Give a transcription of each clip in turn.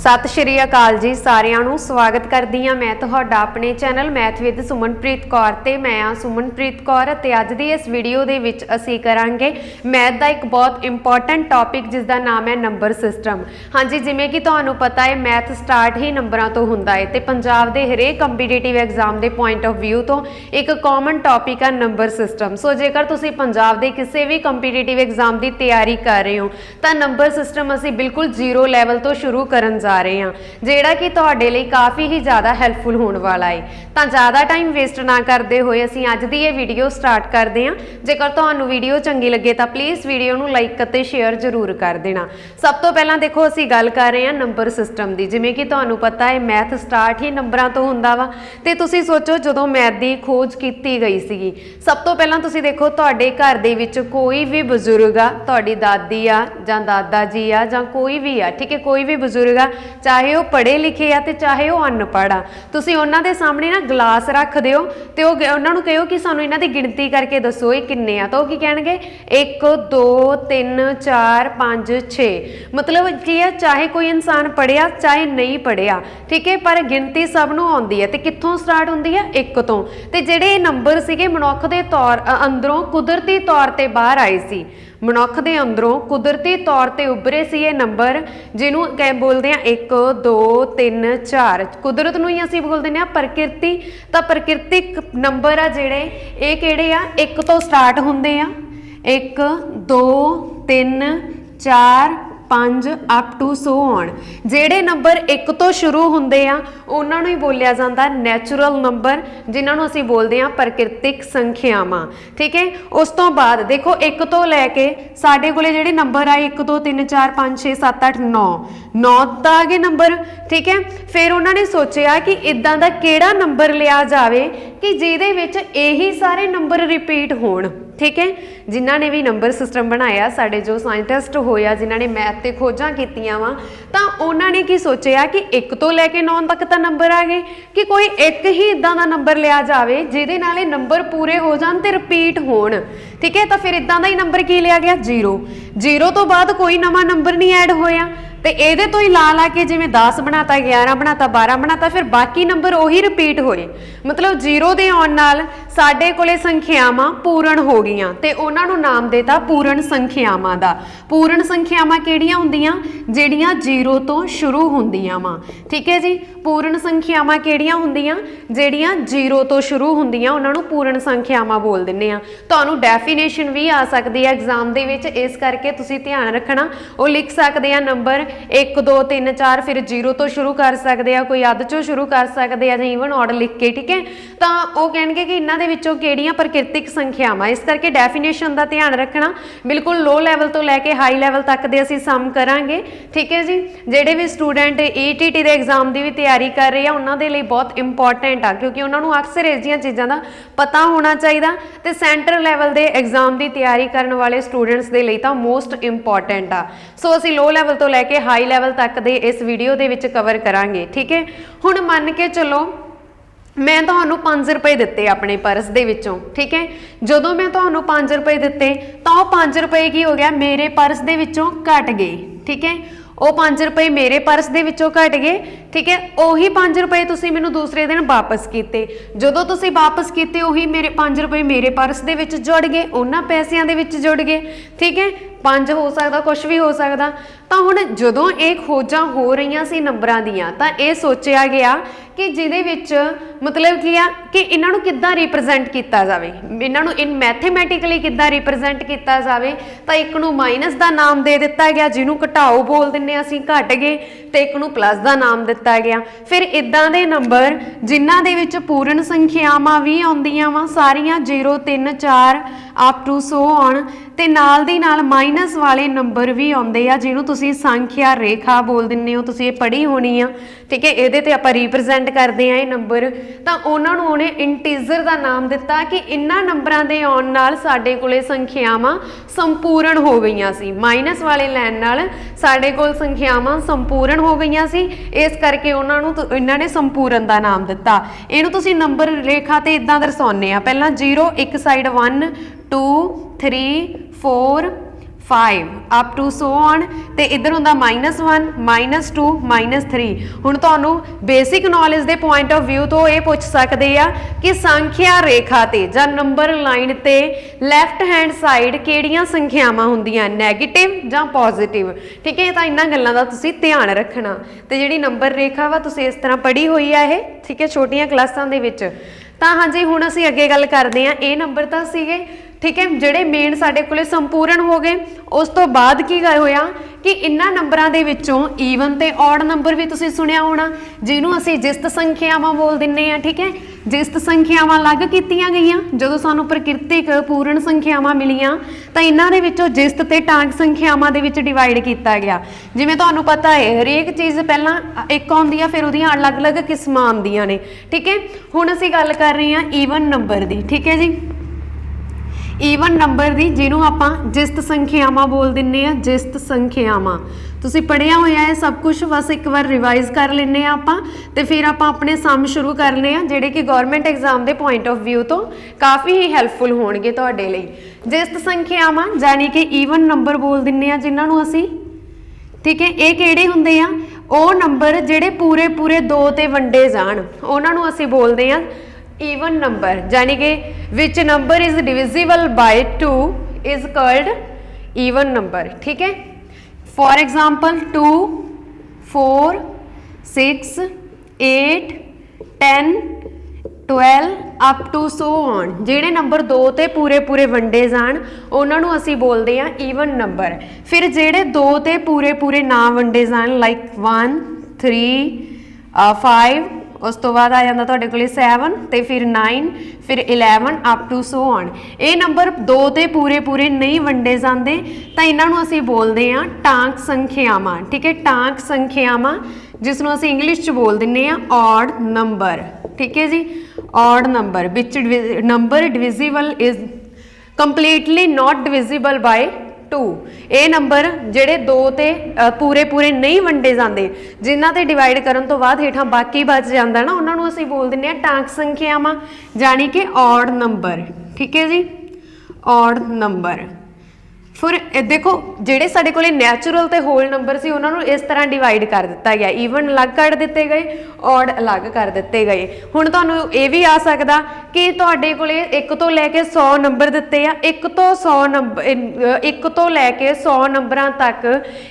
ਸਤਿ ਸ਼੍ਰੀ ਅਕਾਲ ਜੀ ਸਾਰਿਆਂ ਨੂੰ, ਸਵਾਗਤ ਕਰਦੀ ਹਾਂ ਮੈਂ ਤੁਹਾਡਾ ਆਪਣੇ channel math with Sumanpreet Kaur ਤੇ ਮੈਂ ਆ ਸੁਮਨਪ੍ਰੀਤ ਕੌਰ ਤੇ ਅੱਜ ਦੀ ਇਸ ਵੀਡੀਓ ਦੇ ਵਿੱਚ ਅਸੀਂ ਕਰਾਂਗੇ ਮੈਥ ਦਾ ਇੱਕ ਬਹੁਤ ਇੰਪੋਰਟੈਂਟ ਟੌਪਿਕ ਜਿਸ ਦਾ ਨਾਮ ਹੈ ਨੰਬਰ ਸਿਸਟਮ ਹਾਂਜੀ, ਜਿਵੇਂ ਕਿ ਤੁਹਾਨੂੰ ਪਤਾ ਹੈ, ਮੈਥ ਸਟਾਰਟ ਹੀ ਨੰਬਰਾਂ ਤੋਂ ਹੁੰਦਾ ਹੈ ਤੇ ਪੰਜਾਬ ਦੇ ਹਰੇਕ ਕੰਪੀਟੀਟਿਵ ਐਗਜ਼ਾਮ ਦੇ ਪੁਆਇੰਟ ਆਫ View ਤੋਂ ਇੱਕ ਕਾਮਨ ਟੌਪਿਕ ਹੈ ਨੰਬਰ ਸਿਸਟਮ ਸੋ ਜੇਕਰ ਤੁਸੀਂ ਪੰਜਾਬ ਦੇ ਕਿਸੇ ਵੀ ਕੰਪੀਟੀਟਿਵ ਐਗਜ਼ਾਮ ਦੀ ਤਿਆਰੀ ਕਰ ਰਹੇ ਹੋ, ਤਾਂ ਨੰਬਰ ਸਿਸਟਮ ਅਸੀਂ ਬਿਲਕੁਲ ਜ਼ੀਰੋ ਲੈਵਲ ਤੋਂ ਸ਼ੁਰੂ ਕਰਨ ਜਾ ਰਹੇ ਹਾਂ, ਜਿਹੜਾ ਕਿ ਤੁਹਾਡੇ ਲਈ ਕਾਫੀ ਹੀ ਜ਼ਿਆਦਾ ਹੈਲਪਫੁਲ ਹੋਣ ਵਾਲਾ ਹੈ ਤਾਂ ਜ਼ਿਆਦਾ ਟਾਈਮ ਵੇਸਟ ਨਾ ਕਰਦੇ ਹੋਏ ਅਸੀਂ ਅੱਜ ਦੀ ਇਹ ਵੀਡੀਓ ਸਟਾਰਟ ਕਰਦੇ ਹਾਂ। ਜੇਕਰ ਤੁਹਾਨੂੰ ਵੀਡੀਓ ਚੰਗੀ ਲੱਗੇ ਤਾਂ ਪਲੀਜ਼ ਵੀਡੀਓ ਨੂੰ ਲਾਈਕ ਅਤੇ ਸ਼ੇਅਰ ਜ਼ਰੂਰ ਕਰ ਦੇਣਾ। ਸਭ ਤੋਂ ਪਹਿਲਾਂ ਦੇਖੋ, ਅਸੀਂ ਗੱਲ ਕਰ ਰਹੇ ਹਾਂ ਨੰਬਰ ਸਿਸਟਮ ਦੀ। ਜਿਵੇਂ ਕਿ ਤੁਹਾਨੂੰ ਪਤਾ ਹੈ ਮੈਥ ਸਟਾਰਟ ਹੀ ਨੰਬਰਾਂ ਤੋਂ ਹੁੰਦਾ ਵਾ। ਤੇ ਤੁਸੀਂ ਸੋਚੋ, ਜਦੋਂ ਮੈਥ ਦੀ ਖੋਜ ਕੀਤੀ ਗਈ ਸੀਗੀ, ਸਭ ਤੋਂ ਪਹਿਲਾਂ ਤੁਸੀਂ ਦੇਖੋ, ਤੁਹਾਡੇ ਘਰ ਦੇ ਵਿੱਚ ਕੋਈ ਵੀ ਬਜ਼ੁਰਗ ਆ, ਤੁਹਾਡੀ ਦਾਦੀ ਆ ਜਾਂ ਦਾਦਾ ਜੀ ਆ ਜਾਂ ਕੋਈ ਵੀ ਆ, ਠੀਕ ਹੈ, ਕੋਈ ਵੀ ਬਜ਼ੁਰਗ ਆ ਚਾਹੇ ਉਹ ਪੜ੍ਹੇ ਲਿਖੇ ਆ ਤੇ ਚਾਹੇ ਉਹ ਅਨਪੜ੍ਹ ਆ, ਤੁਸੀਂ ਉਹਨਾਂ ਦੇ ਸਾਹਮਣੇ ਨਾ ਗਲਾਸ ਰੱਖ ਦਿਓ ਤੇ ਉਹ ਉਹਨਾਂ ਨੂੰ ਕਹੋ ਕਿ ਸਾਨੂੰ ਇਹਨਾਂ ਦੀ ਗਿਣਤੀ ਕਰਕੇ ਦੱਸੋ ਇਹ ਕਿੰਨੇ ਆ, ਤਾਂ ਉਹ ਕੀ ਕਹਿਣਗੇ? 1 2 3 4 5 6 ਮਤਲਬ ਕੀ ਆ, ਚਾਹੇ ਕੋਈ ਇਨਸਾਨ ਪੜਿਆ ਚਾਹੇ ਨਹੀਂ ਪੜਿਆ ਠੀਕ ਹੈ? ਪਰ ਗਿਣਤੀ ਸਭ ਨੂੰ ਆਉਂਦੀ ਹੈ ਤੇ ਕਿੱਥੋਂ ਸਟਾਰਟ ਹੁੰਦੀ ਹੈ? 1 ਤੋਂ। ਤੇ ਜਿਹੜੇ ਨੰਬਰ ਸੀਗੇ ਮਨੁੱਖ ਦੇ ਤੌਰ ਅੰਦਰੋਂ ਕੁਦਰਤੀ ਤੌਰ ਤੇ ਬਾਹਰ ਆਏ ਸੀ ਮਨੁੱਖ ਦੇ ਅੰਦਰੋਂ ਕੁਦਰਤੀ ਤੌਰ ਤੇ ਉੱਭਰੇ ਸੀ ਇਹ ਨੰਬਰ, ਜਿਹਨੂੰ ਕਹਿ ਬੋਲਦੇ ਆ? 1 2 3 4 ਕੁਦਰਤ ਨੂੰ ਹੀ ਅਸੀਂ ਬੋਲ ਦਿੰਦੇ ਆ ਪ੍ਰਕਿਰਤੀ। ਤਾਂ ਪ੍ਰਕਿਰਤਿਕ ਨੰਬਰ ਆ ਜਿਹੜੇ, ਇਹ ਕਿਹੜੇ ਆ? 1 ਤੋਂ ਸਟਾਰਟ ਹੁੰਦੇ ਆ। 1 2 3 4 5 ਅਪ ਟੂ ਸੋ ਔਨ ਜਿਹੜੇ ਨੰਬਰ 1 ਤੋਂ ਸ਼ੁਰੂ ਹੁੰਦੇ ਆ, ਉਹਨਾਂ ਨੂੰ ਹੀ ਬੋਲਿਆ ਜਾਂਦਾ ਨੈਚੁਰਲ ਨੰਬਰ ਜਿਨ੍ਹਾਂ ਨੂੰ ਅਸੀਂ ਬੋਲਦੇ ਆ ਪ੍ਰਕਿਰਤਿਕ ਸੰਖਿਆਵਾਂ। ਠੀਕ ਹੈ? ਉਸ ਤੋਂ ਬਾਅਦ ਦੇਖੋ 1 ਤੋਂ ਲੈ ਕੇ ਸਾਡੇ ਕੋਲੇ ਜਿਹੜੇ ਨੰਬਰ ਆਏ 1 2 3 4 5 6 7 8 9 9 ਦਾ ਆ ਗਏ ਨੰਬਰ ਠੀਕ ਹੈ? ਫਿਰ ਉਹਨਾਂ ਨੇ ਸੋਚਿਆ ਕਿ ਇਦਾਂ ਦਾ ਕਿਹੜਾ ਨੰਬਰ ਲਿਆ ਜਾਵੇ ਕਿ ਜਿਹਦੇ ਵਿੱਚ ਇਹੀ ਸਾਰੇ ਨੰਬਰ ਰਿਪੀਟ ਹੋਣ। ਠੀਕ ਹੈ? ਜਿਨ੍ਹਾਂ ਨੇ ਵੀ ਨੰਬਰ ਸਿਸਟਮ ਬਣਾਇਆ, ਸਾਡੇ ਜੋ ਸਾਇੰਟਿਸਟ ਹੋਇਆ, ਜਿਨ੍ਹਾਂ ਨੇ ਮੈਥ ਤੇ ਖੋਜਾਂ ਕੀਤੀਆਂ ਵਾ, ਤਾਂ ਉਹਨਾਂ ਨੇ ਕੀ ਸੋਚਿਆ ਕਿ 1 ਤੋਂ ਲੈ ਕੇ 9 ਤੱਕ ਤਾਂ ਨੰਬਰ ਆ ਗਏ, ਕਿ ਕੋਈ ਇੱਕ ਹੀ ਇਦਾਂ ਦਾ ਨੰਬਰ ਲਿਆ ਜਾਵੇ, ਜਿਹਦੇ ਨਾਲ ਇਹ ਨੰਬਰ ਪੂਰੇ ਹੋ ਜਾਣ ਤੇ ਰਿਪੀਟ ਹੋਣ। ਠੀਕ ਹੈ? ਤਾਂ ਫਿਰ ਇਦਾਂ ਦਾ ਹੀ ਨੰਬਰ ਕੀ ਲਿਆ ਗਿਆ? 0 0 ਤੋਂ ਬਾਅਦ ਕੋਈ ਨਵਾਂ ਨੰਬਰ ਨਹੀਂ ਐਡ ਹੋਇਆ। ਤੇ ਇਹਦੇ ਤੋਂ ਹੀ ਲਾ ਲਾ ਕੇ ਜਿਵੇਂ 10 ਬਣਾਤਾ 11 ਬਣਾਤਾ 12 ਬਣਾਤਾ, ਫਿਰ ਬਾਕੀ ਨੰਬਰ ਉਹੀ ਰਿਪੀਟ ਹੋਏ। ਮਤਲਬ 0 ਦੇ ਆਉਣ ਨਾਲ ਸਾਡੇ ਕੋਲੇ ਸੰਖਿਆਵਾਂ ਪੂਰਨ ਹੋ ਗਈਆਂ ਤੇ ਉਹਨਾਂ ਨੂੰ ਨਾਮ ਦੇਤਾ ਪੂਰਨ ਸੰਖਿਆਵਾਂ ਦਾ। ਪੂਰਨ ਸੰਖਿਆਵਾਂ ਕਿਹੜੀਆਂ ਹੁੰਦੀਆਂ? ਜਿਹੜੀਆਂ 0 ਤੋਂ ਸ਼ੁਰੂ ਹੁੰਦੀਆਂ ਵਾ। ਠੀਕ ਹੈ ਜੀ? ਪੂਰਨ ਸੰਖਿਆਵਾਂ ਕਿਹੜੀਆਂ ਹੁੰਦੀਆਂ? ਜਿਹੜੀਆਂ 0 ਤੋਂ ਸ਼ੁਰੂ ਹੁੰਦੀਆਂ, ਉਹਨਾਂ ਨੂੰ ਪੂਰਨ ਸੰਖਿਆਵਾਂ ਬੋਲ ਦਿੰਨੇ ਆ ਤੁਹਾਨੂੰ ਡੈਫੀਨੇਸ਼ਨ ਵੀ ਆ ਸਕਦੀ ਹੈ ਐਗਜ਼ਾਮ ਦੇ ਵਿੱਚ, ਇਸ ਕਰਕੇ ਤੁਸੀਂ ਧਿਆਨ ਰੱਖਣਾ। ਉਹ ਲਿਖ ਸਕਦੇ ਆ ਨੰਬਰ 1 2 3 4 ਫਿਰ 0 ਤੋਂ ਸ਼ੁਰੂ ਕਰ ਸਕਦੇ ਆ, ਕੋਈ ਅੱਧ ਚੋਂ ਸ਼ੁਰੂ ਕਰ ਸਕਦੇ ਆ ਜਾਂ ਈਵਨ ਆਰਡਰ ਲਿਖ ਕੇ, ਠੀਕ ਹੈ? ਤਾਂ ਉਹ ਕਹਿਣਗੇ ਕਿ ਇਹਨਾਂ ਦੇ ਵਿੱਚੋਂ ਕਿਹੜੀਆਂ ਪ੍ਰਕਿਰਤਿਕ ਸੰਖਿਆਵਾਂ, ਇਸ ਕਰਕੇ ਡੈਫੀਨੇਸ਼ਨ ਦਾ ਧਿਆਨ ਰੱਖਣਾ ਬਿਲਕੁਲ ਲੋ ਲੈਵਲ ਤੋਂ ਲੈ ਕੇ ਹਾਈ ਲੈਵਲ ਤੱਕ ਦੇ ਅਸੀਂ ਸਮ ਕਰਾਂਗੇ, ਠੀਕ ਹੈ ਜੀ? ਜਿਹੜੇ ਵੀ ਸਟੂਡੈਂਟ ETT ਦੇ ਐਗਜ਼ਾਮ ਦੀ ਵੀ ਤਿਆਰੀ ਕਰ ਰਹੇ ਆ, ਉਹਨਾਂ ਦੇ ਲਈ ਬਹੁਤ ਇੰਪੋਰਟੈਂਟ ਆ, ਕਿਉਂਕਿ ਉਹਨਾਂ ਨੂੰ ਅਕਸਰ ਇਸ ਦੀਆਂ ਚੀਜ਼ਾਂ ਦਾ ਪਤਾ ਹੋਣਾ ਚਾਹੀਦਾ ਤੇ ਸੈਂਟਰ ਲੈਵਲ ਦੇ ਐਗਜ਼ਾਮ ਦੀ ਤਿਆਰੀ ਕਰਨ ਵਾਲੇ ਸਟੂਡੈਂਟਸ ਦੇ ਲਈ ਤਾਂ ਮੋਸਟ ਇੰਪੋਰਟੈਂਟ ਆ। ਸੋ ਅਸੀਂ ਲੋ ਲੈਵਲ ਤੋਂ ਲੈ ਕੇ ਹਾਈ ਲੈਵਲ ਤੱਕ ਦੇ ਇਸ ਵੀਡੀਓ ਦੇ ਵਿੱਚ ਕਵਰ ਕਰਾਂਗੇ, ਠੀਕ ਹੈ? ਹੁਣ ਮੰਨ ਕੇ ਚੱਲੋ, ਮੈਂ ਤੁਹਾਨੂੰ 5 ਰੁਪਏ ਦਿੱਤੇ ਆਪਣੇ ਪਰਸ ਦੇ ਵਿੱਚੋਂ, ਠੀਕ ਹੈ? ਜਦੋਂ ਮੈਂ ਤੁਹਾਨੂੰ 5 ਰੁਪਏ ਦਿੱਤੇ, ਤਾਂ ਉਹ 5 ਰੁਪਏ ਕੀ ਹੋ ਗਿਆ? ਮੇਰੇ ਪਰਸ ਦੇ ਵਿੱਚੋਂ ਘਟ ਗਏ, ਠੀਕ ਹੈ? ਉਹ 5 ਰੁਪਏ ਮੇਰੇ ਪਰਸ ਦੇ ਵਿੱਚੋਂ ਘਟ ਗਏ, ਠੀਕ ਹੈ? ਉਹੀ 5 ਰੁਪਏ ਤੁਸੀਂ ਮੈਨੂੰ ਦੂਸਰੇ ਦਿਨ ਵਾਪਸ ਕੀਤੇ। ਜਦੋਂ ਤੁਸੀਂ ਵਾਪਸ ਕੀਤੇ, ਉਹੀ ਮੇਰੇ 5 ਰੁਪਏ ਮੇਰੇ ਪਰਸ ਦੇ ਵਿੱਚ ਜੁੜ ਗਏ, ਉਹਨਾਂ ਪੈਸਿਆਂ ਦੇ ਵਿੱਚ ਜੁੜ ਗਏ, ਠੀਕ ਹੈ? 5 ਹੋ ਸਕਦਾ ਕੁਝ ਵੀ ਹੋ ਸਕਦਾ, ਤਾਂ ਹੁਣ ਜਦੋਂ ਇਹ ਖੋਜਾਂ ਹੋ ਰਹੀਆਂ ਸੀ ਨੰਬਰਾਂ ਦੀਆਂ, ਤਾਂ ਇਹ ਸੋਚਿਆ ਗਿਆ ਕਿ ਜਿਹਦੇ ਵਿੱਚ ਮਤਲਬ ਕੀ ਆ ਕਿ ਇਹਨਾਂ ਨੂੰ ਕਿੱਦਾਂ ਰਿਪਰੈਜ਼ੈਂਟ ਕੀਤਾ ਜਾਵੇ। ਇਹਨਾਂ ਨੂੰ ਇਨ ਮੈਥਮੈਟਿਕਲੀ ਕਿੱਦਾਂ ਰਿਪਰੈਜ਼ੈਂਟ ਕੀਤਾ ਜਾਵੇ, ਤਾਂ ਇੱਕ ਨੂੰ ਮਾਈਨਸ ਦਾ ਨਾਮ ਦੇ ਦਿੱਤਾ ਗਿਆ, ਜਿਹਨੂੰ ਘਟਾਓ ਬੋਲ ਦਿੰਨੇ ਆ ਅਸੀਂ, ਘਟ ਗਏ, ਤੇ ਇੱਕ ਨੂੰ ਪਲੱਸ ਦਾ ਨਾਮ ਦਿੱਤਾ ਗਿਆ। ਫਿਰ ਇਦਾਂ ਦੇ ਨੰਬਰ, ਜਿਨ੍ਹਾਂ ਦੇ ਵਿੱਚ ਪੂਰਨ ਸੰਖਿਆਵਾਂ ਵੀ ਆਉਂਦੀਆਂ ਵਾ, ਸਾਰੀਆਂ 0 3 4 ਅਪ ਟੂ ਸੋ ਔਨ ਤੇ ਨਾਲ ਦੀ ਨਾਲ ਮਾਈਨਸ ਵਾਲੇ ਨੰਬਰ ਵੀ ਆਉਂਦੇ ਆ, ਜਿਹਨੂੰ ਤੁਸੀਂ ਸੰਖਿਆ ਰੇਖਾ ਬੋਲ ਦਿੰਦੇ ਹੋ, ਤੁਸੀਂ ਇਹ ਪੜ੍ਹੀ ਹੋਣੀ ਆ, ਠੀਕ ਹੈ, ਇਹਦੇ ਤੇ ਆਪਾਂ ਰਿਪਰੈਜ਼ੈਂਟ ਕਰਦੇ ਆ ਇਹ ਨੰਬਰ ਤਾਂ ਉਹਨਾਂ ਨੂੰ ਉਹਨੇ ਇੰਟੀਜ਼ਰ ਦਾ ਨਾਮ ਦਿੱਤਾ ਕਿ ਇਹਨਾਂ ਨੰਬਰਾਂ ਦੇ ਆਉਣ ਨਾਲ ਸਾਡੇ ਕੋਲੇ ਸੰਖਿਆਵਾਂ ਸੰਪੂਰਨ ਹੋ ਗਈਆਂ ਸੀ। ਮਾਈਨਸ ਵਾਲੇ ਲੈਣ ਨਾਲ ਸਾਡੇ ਕੋਲ ਸੰਖਿਆਵਾਂ ਸੰਪੂਰਨ ਹੋ ਗਈਆਂ ਸੀ। ਇਸ ਕਰਕੇ ਉਹਨਾਂ ਨੂੰ ਤ- ਇਹਨਾਂ ਨੇ ਸੰਪੂਰਨ ਦਾ ਨਾਮ ਦਿੱਤਾ। ਇਹਨੂੰ ਤੁਸੀਂ ਨੰਬਰ ਰੇਖਾ ਤੇ ਇਦਾਂ ਦਰਸਾਉਂਦੇ ਆ। ਪਹਿਲਾਂ 0 ਇੱਕ side 1 2 3 4 5 up to so on ਤੇ ਇਧਰ ਹੁੰਦਾ -1 -2 -3 ਹੁਣ ਤੁਹਾਨੂੰ ਬੇਸਿਕ ਨੌਲੇਜ ਦੇ ਪੁਆਇੰਟ ਆਫ View ਤੋਂ ਇਹ ਪੁੱਛ ਸਕਦੇ ਆ ਕਿ ਸੰਖਿਆ ਰੇਖਾ ਤੇ ਜਾਂ ਨੰਬਰ ਲਾਈਨ ਤੇ ਲੈਫਟ ਹੈਂਡ ਸਾਈਡ ਕਿਹੜੀਆਂ ਸੰਖਿਆਵਾਂ ਹੁੰਦੀਆਂ? 네ਗੇਟਿਵ ਜਾਂ ਪੋਜ਼ਿਟਿਵ ਠੀਕ ਹੈ, ਇਹ ਤਾਂ ਇਹਨਾਂ ਗੱਲਾਂ ਦਾ ਤੁਸੀਂ ਧਿਆਨ ਰੱਖਣਾ। ਤੇ ਜਿਹੜੀ ਨੰਬਰ ਰੇਖਾ ਵਾ, ਤੁਸੀਂ ਇਸ ਤਰ੍ਹਾਂ ਪੜ੍ਹੀ ਹੋਈ ਆ ਇਹ, ਠੀਕ ਹੈ, ਛੋਟੀਆਂ ਕਲਾਸਾਂ ਦੇ ਵਿੱਚ। ਤਾਂ ਹਾਂਜੀ, ਹੁਣ ਅਸੀਂ ਅੱਗੇ ਗੱਲ ਕਰਦੇ ਹਾਂ। ਇਹ ਨੰਬਰ ਤਾਂ ਸੀਗੇ ਠੀਕ ਹੈ? ਜਿਹੜੇ ਮੇਨ ਸਾਡੇ ਕੋਲੇ ਸੰਪੂਰਨ ਹੋ ਗਏ, ਉਸ ਤੋਂ ਬਾਅਦ ਕੀ ਗੱਲ ਹੋਇਆ ਕਿ ਇਹਨਾਂ ਨੰਬਰਾਂ ਦੇ ਵਿੱਚੋਂ ਈਵਨ ਤੇ ਔਡ ਨੰਬਰ ਵੀ ਤੁਸੀਂ ਸੁਣਿਆ ਹੋਣਾ, ਜਿਹਨੂੰ ਅਸੀਂ ਜਿਸਤ ਸੰਖਿਆਵਾਂ ਬੋਲ ਦਿੰਨੇ ਆ, ਠੀਕ ਹੈ? ਜਿਸਤ ਸੰਖਿਆਵਾਂ ਅਲੱਗ ਕੀਤੀਆਂ ਗਈਆਂ, ਜਦੋਂ ਸਾਨੂੰ ਪ੍ਰਕਿਰਤਿਕ ਪੂਰਨ ਸੰਖਿਆਵਾਂ ਮਿਲੀਆਂ, ਤਾਂ ਇਹਨਾਂ ਦੇ ਵਿੱਚੋਂ ਜਿਸਤ ਤੇ ਟਾਂਗ ਸੰਖਿਆਵਾਂ ਦੇ ਵਿੱਚ ਡਿਵਾਈਡ ਕੀਤਾ ਗਿਆ। ਜਿਵੇਂ ਤੁਹਾਨੂੰ ਪਤਾ ਹੈ, ਹਰੇਕ ਚੀਜ਼ ਪਹਿਲਾਂ ਇੱਕ ਆਉਂਦੀ ਆ, ਫਿਰ ਉਹਦੀਆਂ ਅਲੱਗ-ਅਲੱਗ ਕਿਸਮਾਂ ਆਉਂਦੀਆਂ ਨੇ, ਠੀਕ ਹੈ? ਹੁਣ ਅਸੀਂ ਗੱਲ ਕਰ ਰਹੇ ਹਾਂ ਈਵਨ ਨੰਬਰ ਦੀ, ਠੀਕ ਹੈ ਜੀ? ਈਵਨ ਨੰਬਰ ਦੀ ਜਿਹਨੂੰ ਆਪਾਂ ਜਿਸਤ ਸੰਖਿਆਵਾਂ ਬੋਲ ਦਿੰਨੇ ਆ, ਜਿਸਤ ਸੰਖਿਆਵਾਂ। ਤੁਸੀਂ ਪੜਿਆ ਹੋਇਆ ਹੈ ਸਭ ਕੁਝ ਬਸ ਇੱਕ ਵਾਰ ਰਿਵਾਈਜ਼ ਕਰ ਲੈਨੇ ਆ ਆਪਾਂ ਤੇ ਫਿਰ ਆਪਾਂ ਆਪਣੇ ਸਮ ਸ਼ੁਰੂ ਕਰਨੇ ਆ, ਜਿਹੜੇ ਕਿ ਗਵਰਨਮੈਂਟ ਐਗਜ਼ਾਮ ਦੇ ਪੁਆਇੰਟ ਆਫ View ਤੋਂ ਕਾਫੀ ਹੀ ਹੈਲਪਫੁਲ ਹੋਣਗੇ ਤੁਹਾਡੇ ਲਈ। ਜਿਸਤ ਸੰਖਿਆਵਾਂ ਯਾਨੀ ਕਿ ਈਵਨ ਨੰਬਰ ਬੋਲ ਦਿੰਨੇ ਆ ਜਿਨ੍ਹਾਂ ਨੂੰ ਅਸੀਂ। ਠੀਕ ਹੈ, ਇਹ ਕਿਹੜੇ ਹੁੰਦੇ ਆ? ਉਹ ਨੰਬਰ ਜਿਹੜੇ ਪੂਰੇ ਪੂਰੇ 2 ਤੇ ਵੰਡੇ ਜਾਣ, ਉਹਨਾਂ ਨੂੰ ਅਸੀਂ ਬੋਲਦੇ ਆ ਈਵਨ ਨੰਬਰ ਯਾਨੀ ਕਿ which number is divisible by 2 is called even number ਠੀਕ ਹੈ? For example 2 4 6 8 10 12 up to so on ਜਿਹੜੇ ਨੰਬਰ 2 ਤੇ ਪੂਰੇ ਪੂਰੇ ਵੰਡੇ ਜਾਣ, ਉਹਨਾਂ ਨੂੰ ਅਸੀਂ ਬੋਲਦੇ ਆ ਈਵਨ ਨੰਬਰ ਫਿਰ ਜਿਹੜੇ 2 ਤੇ ਪੂਰੇ ਪੂਰੇ ਨਾ ਵੰਡੇ ਜਾਣ ਲਾਈਕ 1 3 5 ਉਸ ਤੋਂ ਬਾਅਦ ਆ ਜਾਂਦਾ ਤੁਹਾਡੇ ਕੋਲੇ 7 ਤੇ ਫਿਰ 9 ਫਿਰ 11 ਅਪ ਟੂ ਸੋ ਔਨ ਇਹ ਨੰਬਰ 2 ਤੇ ਪੂਰੇ ਪੂਰੇ ਨਹੀਂ ਵੰਡੇ ਜਾਂਦੇ, ਤਾਂ ਇਹਨਾਂ ਨੂੰ ਅਸੀਂ ਬੋਲਦੇ ਆ ਟਾਂਕ ਸੰਖਿਆਵਾਂ, ਠੀਕ ਹੈ? ਟਾਂਕ ਸੰਖਿਆਵਾਂ ਜਿਸ ਨੂੰ ਅਸੀਂ ਇੰਗਲਿਸ਼ ਚ ਬੋਲ ਦਿੰਨੇ ਆ ਔਡ ਨੰਬਰ ਠੀਕ ਹੈ ਜੀ? Odd number which number divisible is completely not divisible by 2 ਇਹ ਨੰਬਰ ਜਿਹੜੇ 2 ਤੇ ਪੂਰੇ ਪੂਰੇ ਨਹੀਂ ਵੰਡੇ ਜਾਂਦੇ। ਜਿਨ੍ਹਾਂ ਤੇ ਡਿਵਾਈਡ ਕਰਨ ਤੋਂ ਬਾਅਦ ਹੇਠਾਂ ਬਾਕੀ ਬਚ ਜਾਂਦਾ ਨਾ, ਉਹਨਾਂ ਨੂੰ ਅਸੀਂ ਬੋਲ ਦਿੰਦੇ ਆ ਟਾਂਕ ਸੰਖਿਆਵਾਂ ਜਾਨੀ ਕਿ ਔਡ ਨੰਬਰ ਠੀਕ ਹੈ ਜੀ? ਔਡ ਨੰਬਰ ਫਿਰ ਇਹ ਦੇਖੋ, ਜਿਹੜੇ ਸਾਡੇ ਕੋਲੇ ਨੈਚੁਰਲ ਤੇ ਹੋਲ ਨੰਬਰ ਸੀ, ਉਹਨਾਂ ਨੂੰ ਇਸ ਤਰ੍ਹਾਂ ਡਿਵਾਈਡ ਕਰ ਦਿੱਤਾ ਗਿਆ। ਈਵਨ ਅਲੱਗ ਕੱਢ ਦਿੱਤੇ ਗਏ ਔਡ ਅਲੱਗ ਕਰ ਦਿੱਤੇ ਗਏ। ਹੁਣ ਤੁਹਾਨੂੰ ਇਹ ਵੀ ਆ ਸਕਦਾ ਕਿ ਤੁਹਾਡੇ ਕੋਲੇ 1 ਤੋਂ ਲੈ ਕੇ 100 ਨੰਬਰ ਦਿੱਤੇ ਆ 1 ਤੋਂ 100 ਨੰਬਰ 1 ਤੋਂ ਲੈ ਕੇ 100 ਨੰਬਰਾਂ ਤੱਕ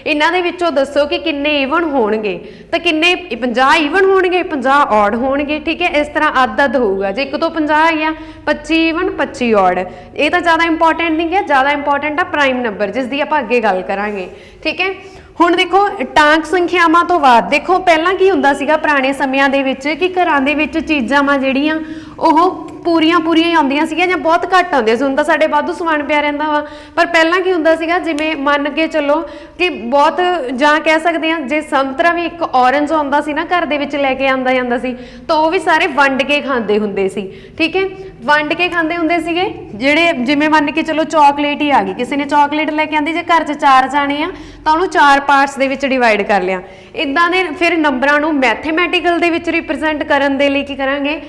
ਇਹਨਾਂ ਦੇ ਵਿੱਚੋਂ ਦੱਸੋ ਕਿ ਕਿੰਨੇ ਈਵਨ ਹੋਣਗੇ। ਤਾਂ ਕਿੰਨੇ 50 ਈਵਨ ਹੋਣਗੇ 50 ਔਡ ਹੋਣਗੇ, ਠੀਕ ਹੈ? ਇਸ ਤਰ੍ਹਾਂ ਅੱਧ ਅੱਧ ਹੋਊਗਾ। ਜੇ 1 ਤੋਂ 50 ਆ ਗਿਆ 25 ਈਵਨ 25 ਔਡ ਇਹ ਤਾਂ ਜ਼ਿਆਦਾ ਇੰਪੋਰਟੈਂਟ ਨਹੀਂ ਹੈ, ਜ਼ਿਆਦਾ ਇੰਪੋਰਟੈਂਟ ਆ ਪ੍ਰਾਈਮ ਨੰਬਰ ਜਿਸ ਦੀ ਆਪਾਂ ਅੱਗੇ ਗੱਲ ਕਰਾਂਗੇ, ਠੀਕ ਹੈ? ਹੁਣ ਦੇਖੋ, ਟਾਂਕ ਸੰਖਿਆਵਾਂ ਤੋਂ ਬਾਅਦ, ਦੇਖੋ, ਪਹਿਲਾਂ ਕੀ ਹੁੰਦਾ ਸੀਗਾ ਪੁਰਾਣੇ ਸਮਿਆਂ ਦੇ ਵਿੱਚ ਕਿ ਘਰਾਂ ਦੇ ਵਿੱਚ ਚੀਜ਼ਾਂ ਵਾ ਜਿਹੜੀਆਂ ਉਹ ਪੂਰੀਆਂ ਪੂਰੀਆਂ ਹੀ ਆਉਂਦੀਆਂ ਸੀਗੀਆਂ ਜਾਂ ਬਹੁਤ ਘੱਟ ਆਉਂਦੀਆਂ ਸੀ। ਹੁਣ ਤਾਂ ਸਾਡੇ ਵਾਧੂ ਸਮਾਨ ਪਿਆ ਰਹਿੰਦਾ ਵਾ। ਪਰ ਪਹਿਲਾਂ ਕੀ ਹੁੰਦਾ ਸੀਗਾ, ਜਿਵੇਂ ਮੰਨ ਕੇ ਚੱਲੋ ਕਿ ਬਹੁਤ ਜਾਂ ਕਹਿ ਸਕਦੇ ਆ ਜੇ ਸੰਤਰਾ ਵੀ ਇੱਕ ਔਰੰਜ ਆਉਂਦਾ ਸੀ ਨਾ, ਘਰ ਦੇ ਵਿੱਚ ਲੈ ਕੇ ਆਂਦਾ ਜਾਂਦਾ ਸੀ, ਤਾਂ ਉਹ ਵੀ ਸਾਰੇ ਵੰਡ ਕੇ ਖਾਂਦੇ ਹੁੰਦੇ ਸੀ। ਠੀਕ ਹੈ? ਵੰਡ ਕੇ ਖਾਂਦੇ ਹੁੰਦੇ ਸੀਗੇ, ਜਿਹੜੇ ਜਿਵੇਂ ਮੰਨ ਕੇ ਚੱਲੋ ਚਾਕਲੇਟ ਹੀ ਆ ਗਈ। ਕਿਸੇ ਨੇ ਚਾਕਲੇਟ ਲੈ ਕੇ ਆਂਦੀ, ਜੇ ਘਰ 'ਚ ਚਾਰ ਜਾਣੇ ਆ, ਤਾਂ ਉਹਨੂੰ ਚਾਰ ਪਾਰਟਸ ਦੇ ਵਿੱਚ ਡਿਵਾਈਡ ਕਰ ਲਿਆ। ਇਦਾਂ ਦੇ ਫਿਰ ਨੰਬਰਾਂ ਨੂੰ ਮੈਥਮੈਟੀਕਲ ਦੇ ਵਿੱਚ ਰਿਪਰੈਜ਼ੈਂਟ ਕਰਨ ਦੇ ਲਈ ਕੀ ਕਰਾਂਗੇ?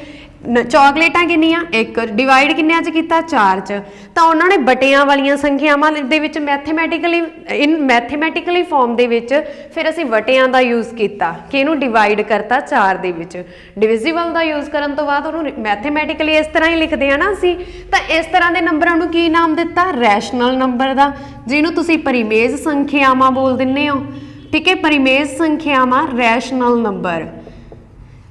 ਚਾਕਲੇਟਾਂ ਕਿੰਨੀਆਂ? ਇੱਕ ਡਿਵਾਈਡ ਕਿੰਨਿਆਂ ਚ ਕੀਤਾ? ਚਾਰ ਚ। ਤਾਂ ਉਹਨਾਂ ਨੇ ਬਟਿਆਂ ਵਾਲੀਆਂ ਸੰਖਿਆਵਾਂ ਦੇ ਵਿੱਚ ਮੈਥਮੈਟੀਕਲੀ ਇਨ ਮੈਥਮੈਟੀਕਲੀ ਫਾਰਮ ਦੇ ਵਿੱਚ ਫਿਰ ਅਸੀਂ ਵਟਿਆਂ ਦਾ ਯੂਜ਼ ਕੀਤਾ। ਕਿ ਇਹਨੂੰ ਡਿਵਾਈਡ ਕਰਤਾ ਚਾਰ ਦੇ ਵਿੱਚ। ਡਿਵੀਜ਼ੀਬਲ ਦਾ ਯੂਜ਼ ਕਰਨ ਤੋਂ ਬਾਅਦ ਉਹਨੂੰ ਮੈਥਮੈਟੀਕਲੀ ਇਸ ਤਰ੍ਹਾਂ ਹੀ ਲਿਖਦੇ ਆ ਨਾ ਅਸੀਂ। ਤਾਂ ਇਸ ਤਰ੍ਹਾਂ ਦੇ ਨੰਬਰਾਂ ਨੂੰ ਕੀ ਨਾਮ ਦਿੱਤਾ? ਰੈਸ਼ਨਲ ਨੰਬਰ ਦਾ। ਜਿਹਨੂੰ ਤੁਸੀਂ ਪਰਿਮੇਜ਼ ਸੰਖਿਆਵਾਂ ਬੋਲ ਦਿੰਦੇ ਹੋ। ਠੀਕ ਹੈ? ਪਰਿਮੇਜ਼ ਸੰਖਿਆਵਾਂ ਰੈਸ਼ਨਲ ਨੰਬਰ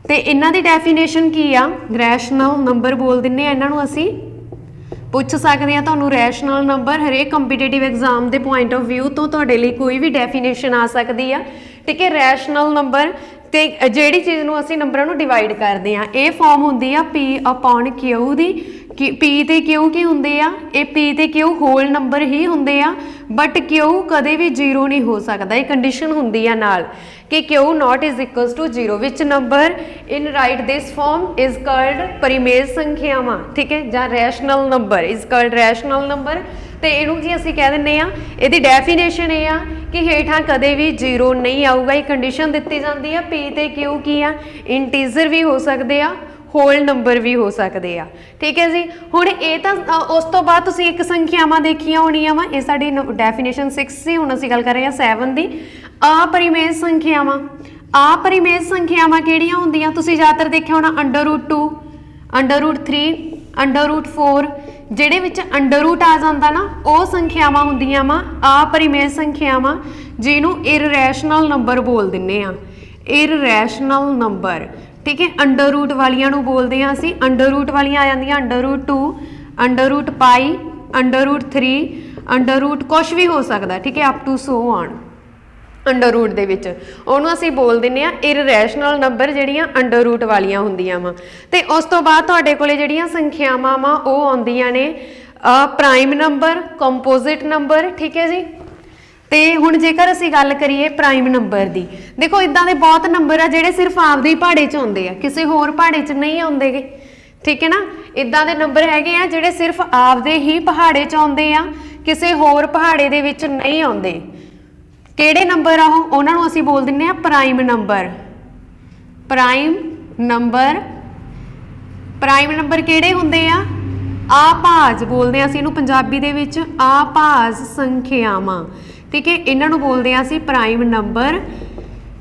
ਤੇ ਇਹਨਾਂ ਦੀ ਡੈਫੀਨੇਸ਼ਨ ਕੀ ਆ? ਰੈਸ਼ਨਲ ਨੰਬਰ ਬੋਲ ਦਿੰਨੇ ਆ ਇਹਨਾਂ ਨੂੰ ਅਸੀਂ। ਪੁੱਛ ਸਕਦੇ ਆ ਤੁਹਾਨੂੰ ਰੈਸ਼ਨਲ ਨੰਬਰ ਹਰੇਕ ਕੰਪੀਟੀਟਿਵ ਐਗਜ਼ਾਮ ਦੇ ਪੁਆਇੰਟ ਆਫ View ਤੋਂ ਤੁਹਾਡੇ ਲਈ ਕੋਈ ਵੀ ਡੈਫੀਨੇਸ਼ਨ ਆ ਸਕਦੀ ਆ। ਠੀਕ ਹੈ ਰੈਸ਼ਨਲ ਨੰਬਰ ਤੇ ਜਿਹੜੀ ਚੀਜ਼ ਨੂੰ ਅਸੀਂ ਨੰਬਰਾਂ ਨੂੰ ਡਿਵਾਈਡ ਕਰਦੇ ਆ। ਇਹ ਫਾਰਮ ਹੁੰਦੀ ਆ P ਅਪਨ Q ਦੀ। ਕਿ P ਤੇ Q ਕੀ ਹੁੰਦੇ ਆ? ਇਹ P ਤੇ Q ਹੋਲ ਨੰਬਰ ਹੀ ਹੁੰਦੇ ਆ? ਬਟ Q ਕਦੇ ਵੀ 0 ਨਹੀਂ ਹੋ ਸਕਦਾ? ਇਹ ਕੰਡੀਸ਼ਨ ਹੁੰਦੀ ਆ ਨਾਲ ਕਿ Q not is equals to 0 which number in write this form is called ਪਰਿਮੇਜ਼ ਸੰਖਿਆਵਾਂ, ਠੀਕ ਹੈ? ਜਾਂ rational number is called rational number ਤੇ ਇਹਨੂੰ ਜੀ ਅਸੀਂ ਕਹਿ ਦਿੰਨੇ ਆ, ਇਹਦੀ ਡੈਫੀਨੇਸ਼ਨ ਇਹ ਆ ਕਿ ਹੇਠਾਂ ਕਦੇ ਵੀ 0 ਨਹੀਂ ਆਊਗਾ। ਇਹ ਕੰਡੀਸ਼ਨ ਦਿੱਤੀ ਜਾਂਦੀ ਆ P ਤੇ Q ਕੀ ਆ? ਇੰਟੀਜ਼ਰ ਵੀ ਹੋ ਸਕਦੇ ਆ। ਹੋਲ ਨੰਬਰ ਵੀ ਹੋ ਸਕਦੇ ਆ। ਠੀਕ ਹੈ ਜੀ? ਹੁਣ ਇਹ ਤਾਂ ਅ, ਉਸ ਤੋਂ ਬਾਅਦ ਤੁਸੀਂ ਇੱਕ ਸੰਖਿਆਵਾਂ ਦੇਖੀਆਂ ਹੋਣੀਆਂ ਵਾ। ਇਹ ਸਾਡੀ ਡੈਫੀਨੇਸ਼ਨ 6 ਸੀ ਹੁਣ ਅਸੀਂ ਗੱਲ ਕਰ ਰਹੇ ਹਾਂ 7 ਦੀ। ਅਪਰਿਮੇਯ ਸੰਖਿਆਵਾਂ। ਅਪਰਿਮੇਯ ਸੰਖਿਆਵਾਂ ਕਿਹੜੀਆਂ ਹੁੰਦੀਆਂ? ਤੁਸੀਂ ਜ਼ਿਆਦਾਤਰ ਦੇਖਿਆ ਹੋਣਾ under root 2 under root 3 under root 4 ਜਿਹੜੇ ਵਿੱਚ ਅੰਡਰ ਰੂਟ ਆ ਜਾਂਦਾ ਨਾ ਉਹ ਸੰਖਿਆਵਾਂ ਹੁੰਦੀਆਂ ਵਾ। ਅਪਰਿਮੇਯ ਸੰਖਿਆਵਾਂ ਜਿਹਨੂੰ ਇਰਰੈਸ਼ਨਲ ਨੰਬਰ ਬੋਲ ਦਿੰਨੇ ਆ। ਇਰਰੈਸ਼ਨਲ ਨੰਬਰ ਠੀਕ ਹੈ? ਅੰਡਰ ਰੂਟ ਵਾਲੀਆਂ ਨੂੰ ਬੋਲਦੇ ਹਾਂ ਅਸੀਂ। ਅੰਡਰ ਰੂਟ ਵਾਲੀਆਂ ਆ ਜਾਂਦੀਆਂ under root 2 under root pi under root 3 under root ਕੁਝ ਵੀ ਹੋ ਸਕਦਾ, ਠੀਕ ਹੈ? Up to so on under root ਦੇ ਵਿੱਚ। ਉਹਨੂੰ ਅਸੀਂ ਬੋਲ ਦਿੰਨੇ ਆ ਇਰਰੈਸ਼ਨਲ ਨੰਬਰ ਜਿਹੜੀਆਂ ਅੰਡਰ ਰੂਟ ਵਾਲੀਆਂ ਹੁੰਦੀਆਂ ਵਾ। ਤੇ ਉਸ ਤੋਂ ਬਾਅਦ ਤੁਹਾਡੇ ਕੋਲੇ ਜਿਹੜੀਆਂ ਸੰਖਿਆਵਾਂ ਵਾ, ਉਹ ਆਉਂਦੀਆਂ ਨੇ ਪ੍ਰਾਈਮ ਨੰਬਰ ਕੰਪੋਜ਼ਿਟ ਨੰਬਰ ਠੀਕ ਹੈ ਜੀ? ਤੇ ਹੁਣ ਜੇਕਰ ਅਸੀਂ ਗੱਲ ਕਰੀਏ ਪ੍ਰਾਈਮ ਨੰਬਰ ਦੀ, ਦੇਖੋ ਇਦਾਂ ਦੇ ਬਹੁਤ ਨੰਬਰ ਆ ਜਿਹੜੇ ਸਿਰਫ ਆਪਦੇ ਹੀ ਪਹਾੜੇ 'ਚ ਆਉਂਦੇ ਆ, ਕਿਸੇ ਹੋਰ ਪਹਾੜੇ 'ਚ ਨਹੀਂ ਆਉਂਦੇਗੇ। ਠੀਕ ਹੈ ਨਾ? ਇਦਾਂ ਦੇ ਨੰਬਰ ਹੈਗੇ ਆ ਜਿਹੜੇ ਸਿਰਫ ਆਪਦੇ ਹੀ ਪਹਾੜੇ 'ਚ ਆਉਂਦੇ ਆ, ਕਿਸੇ ਹੋਰ ਪਹਾੜੇ ਦੇ ਵਿੱਚ ਨਹੀਂ ਆਉਂਦੇ। ਕਿਹੜੇ ਨੰਬਰ ਆ ਉਹ? ਉਹਨਾਂ ਨੂੰ ਅਸੀਂ ਬੋਲ ਦਿੰਨੇ ਆ prime number prime number prime number ਕਿਹੜੇ ਹੁੰਦੇ ਆ? ਆਪਾਜ ਬੋਲਦੇ ਆ ਅਸੀਂ ਇਹਨੂੰ ਪੰਜਾਬੀ ਦੇ ਵਿੱਚ ਆਪਾਜ ਸੰਖਿਆਵਾਂ। ਠੀਕ ਹੈ, ਇਹਨਾਂ ਨੂੰ ਬੋਲਦੇ ਆ ਅਸੀਂ ਪ੍ਰਾਈਮ ਨੰਬਰ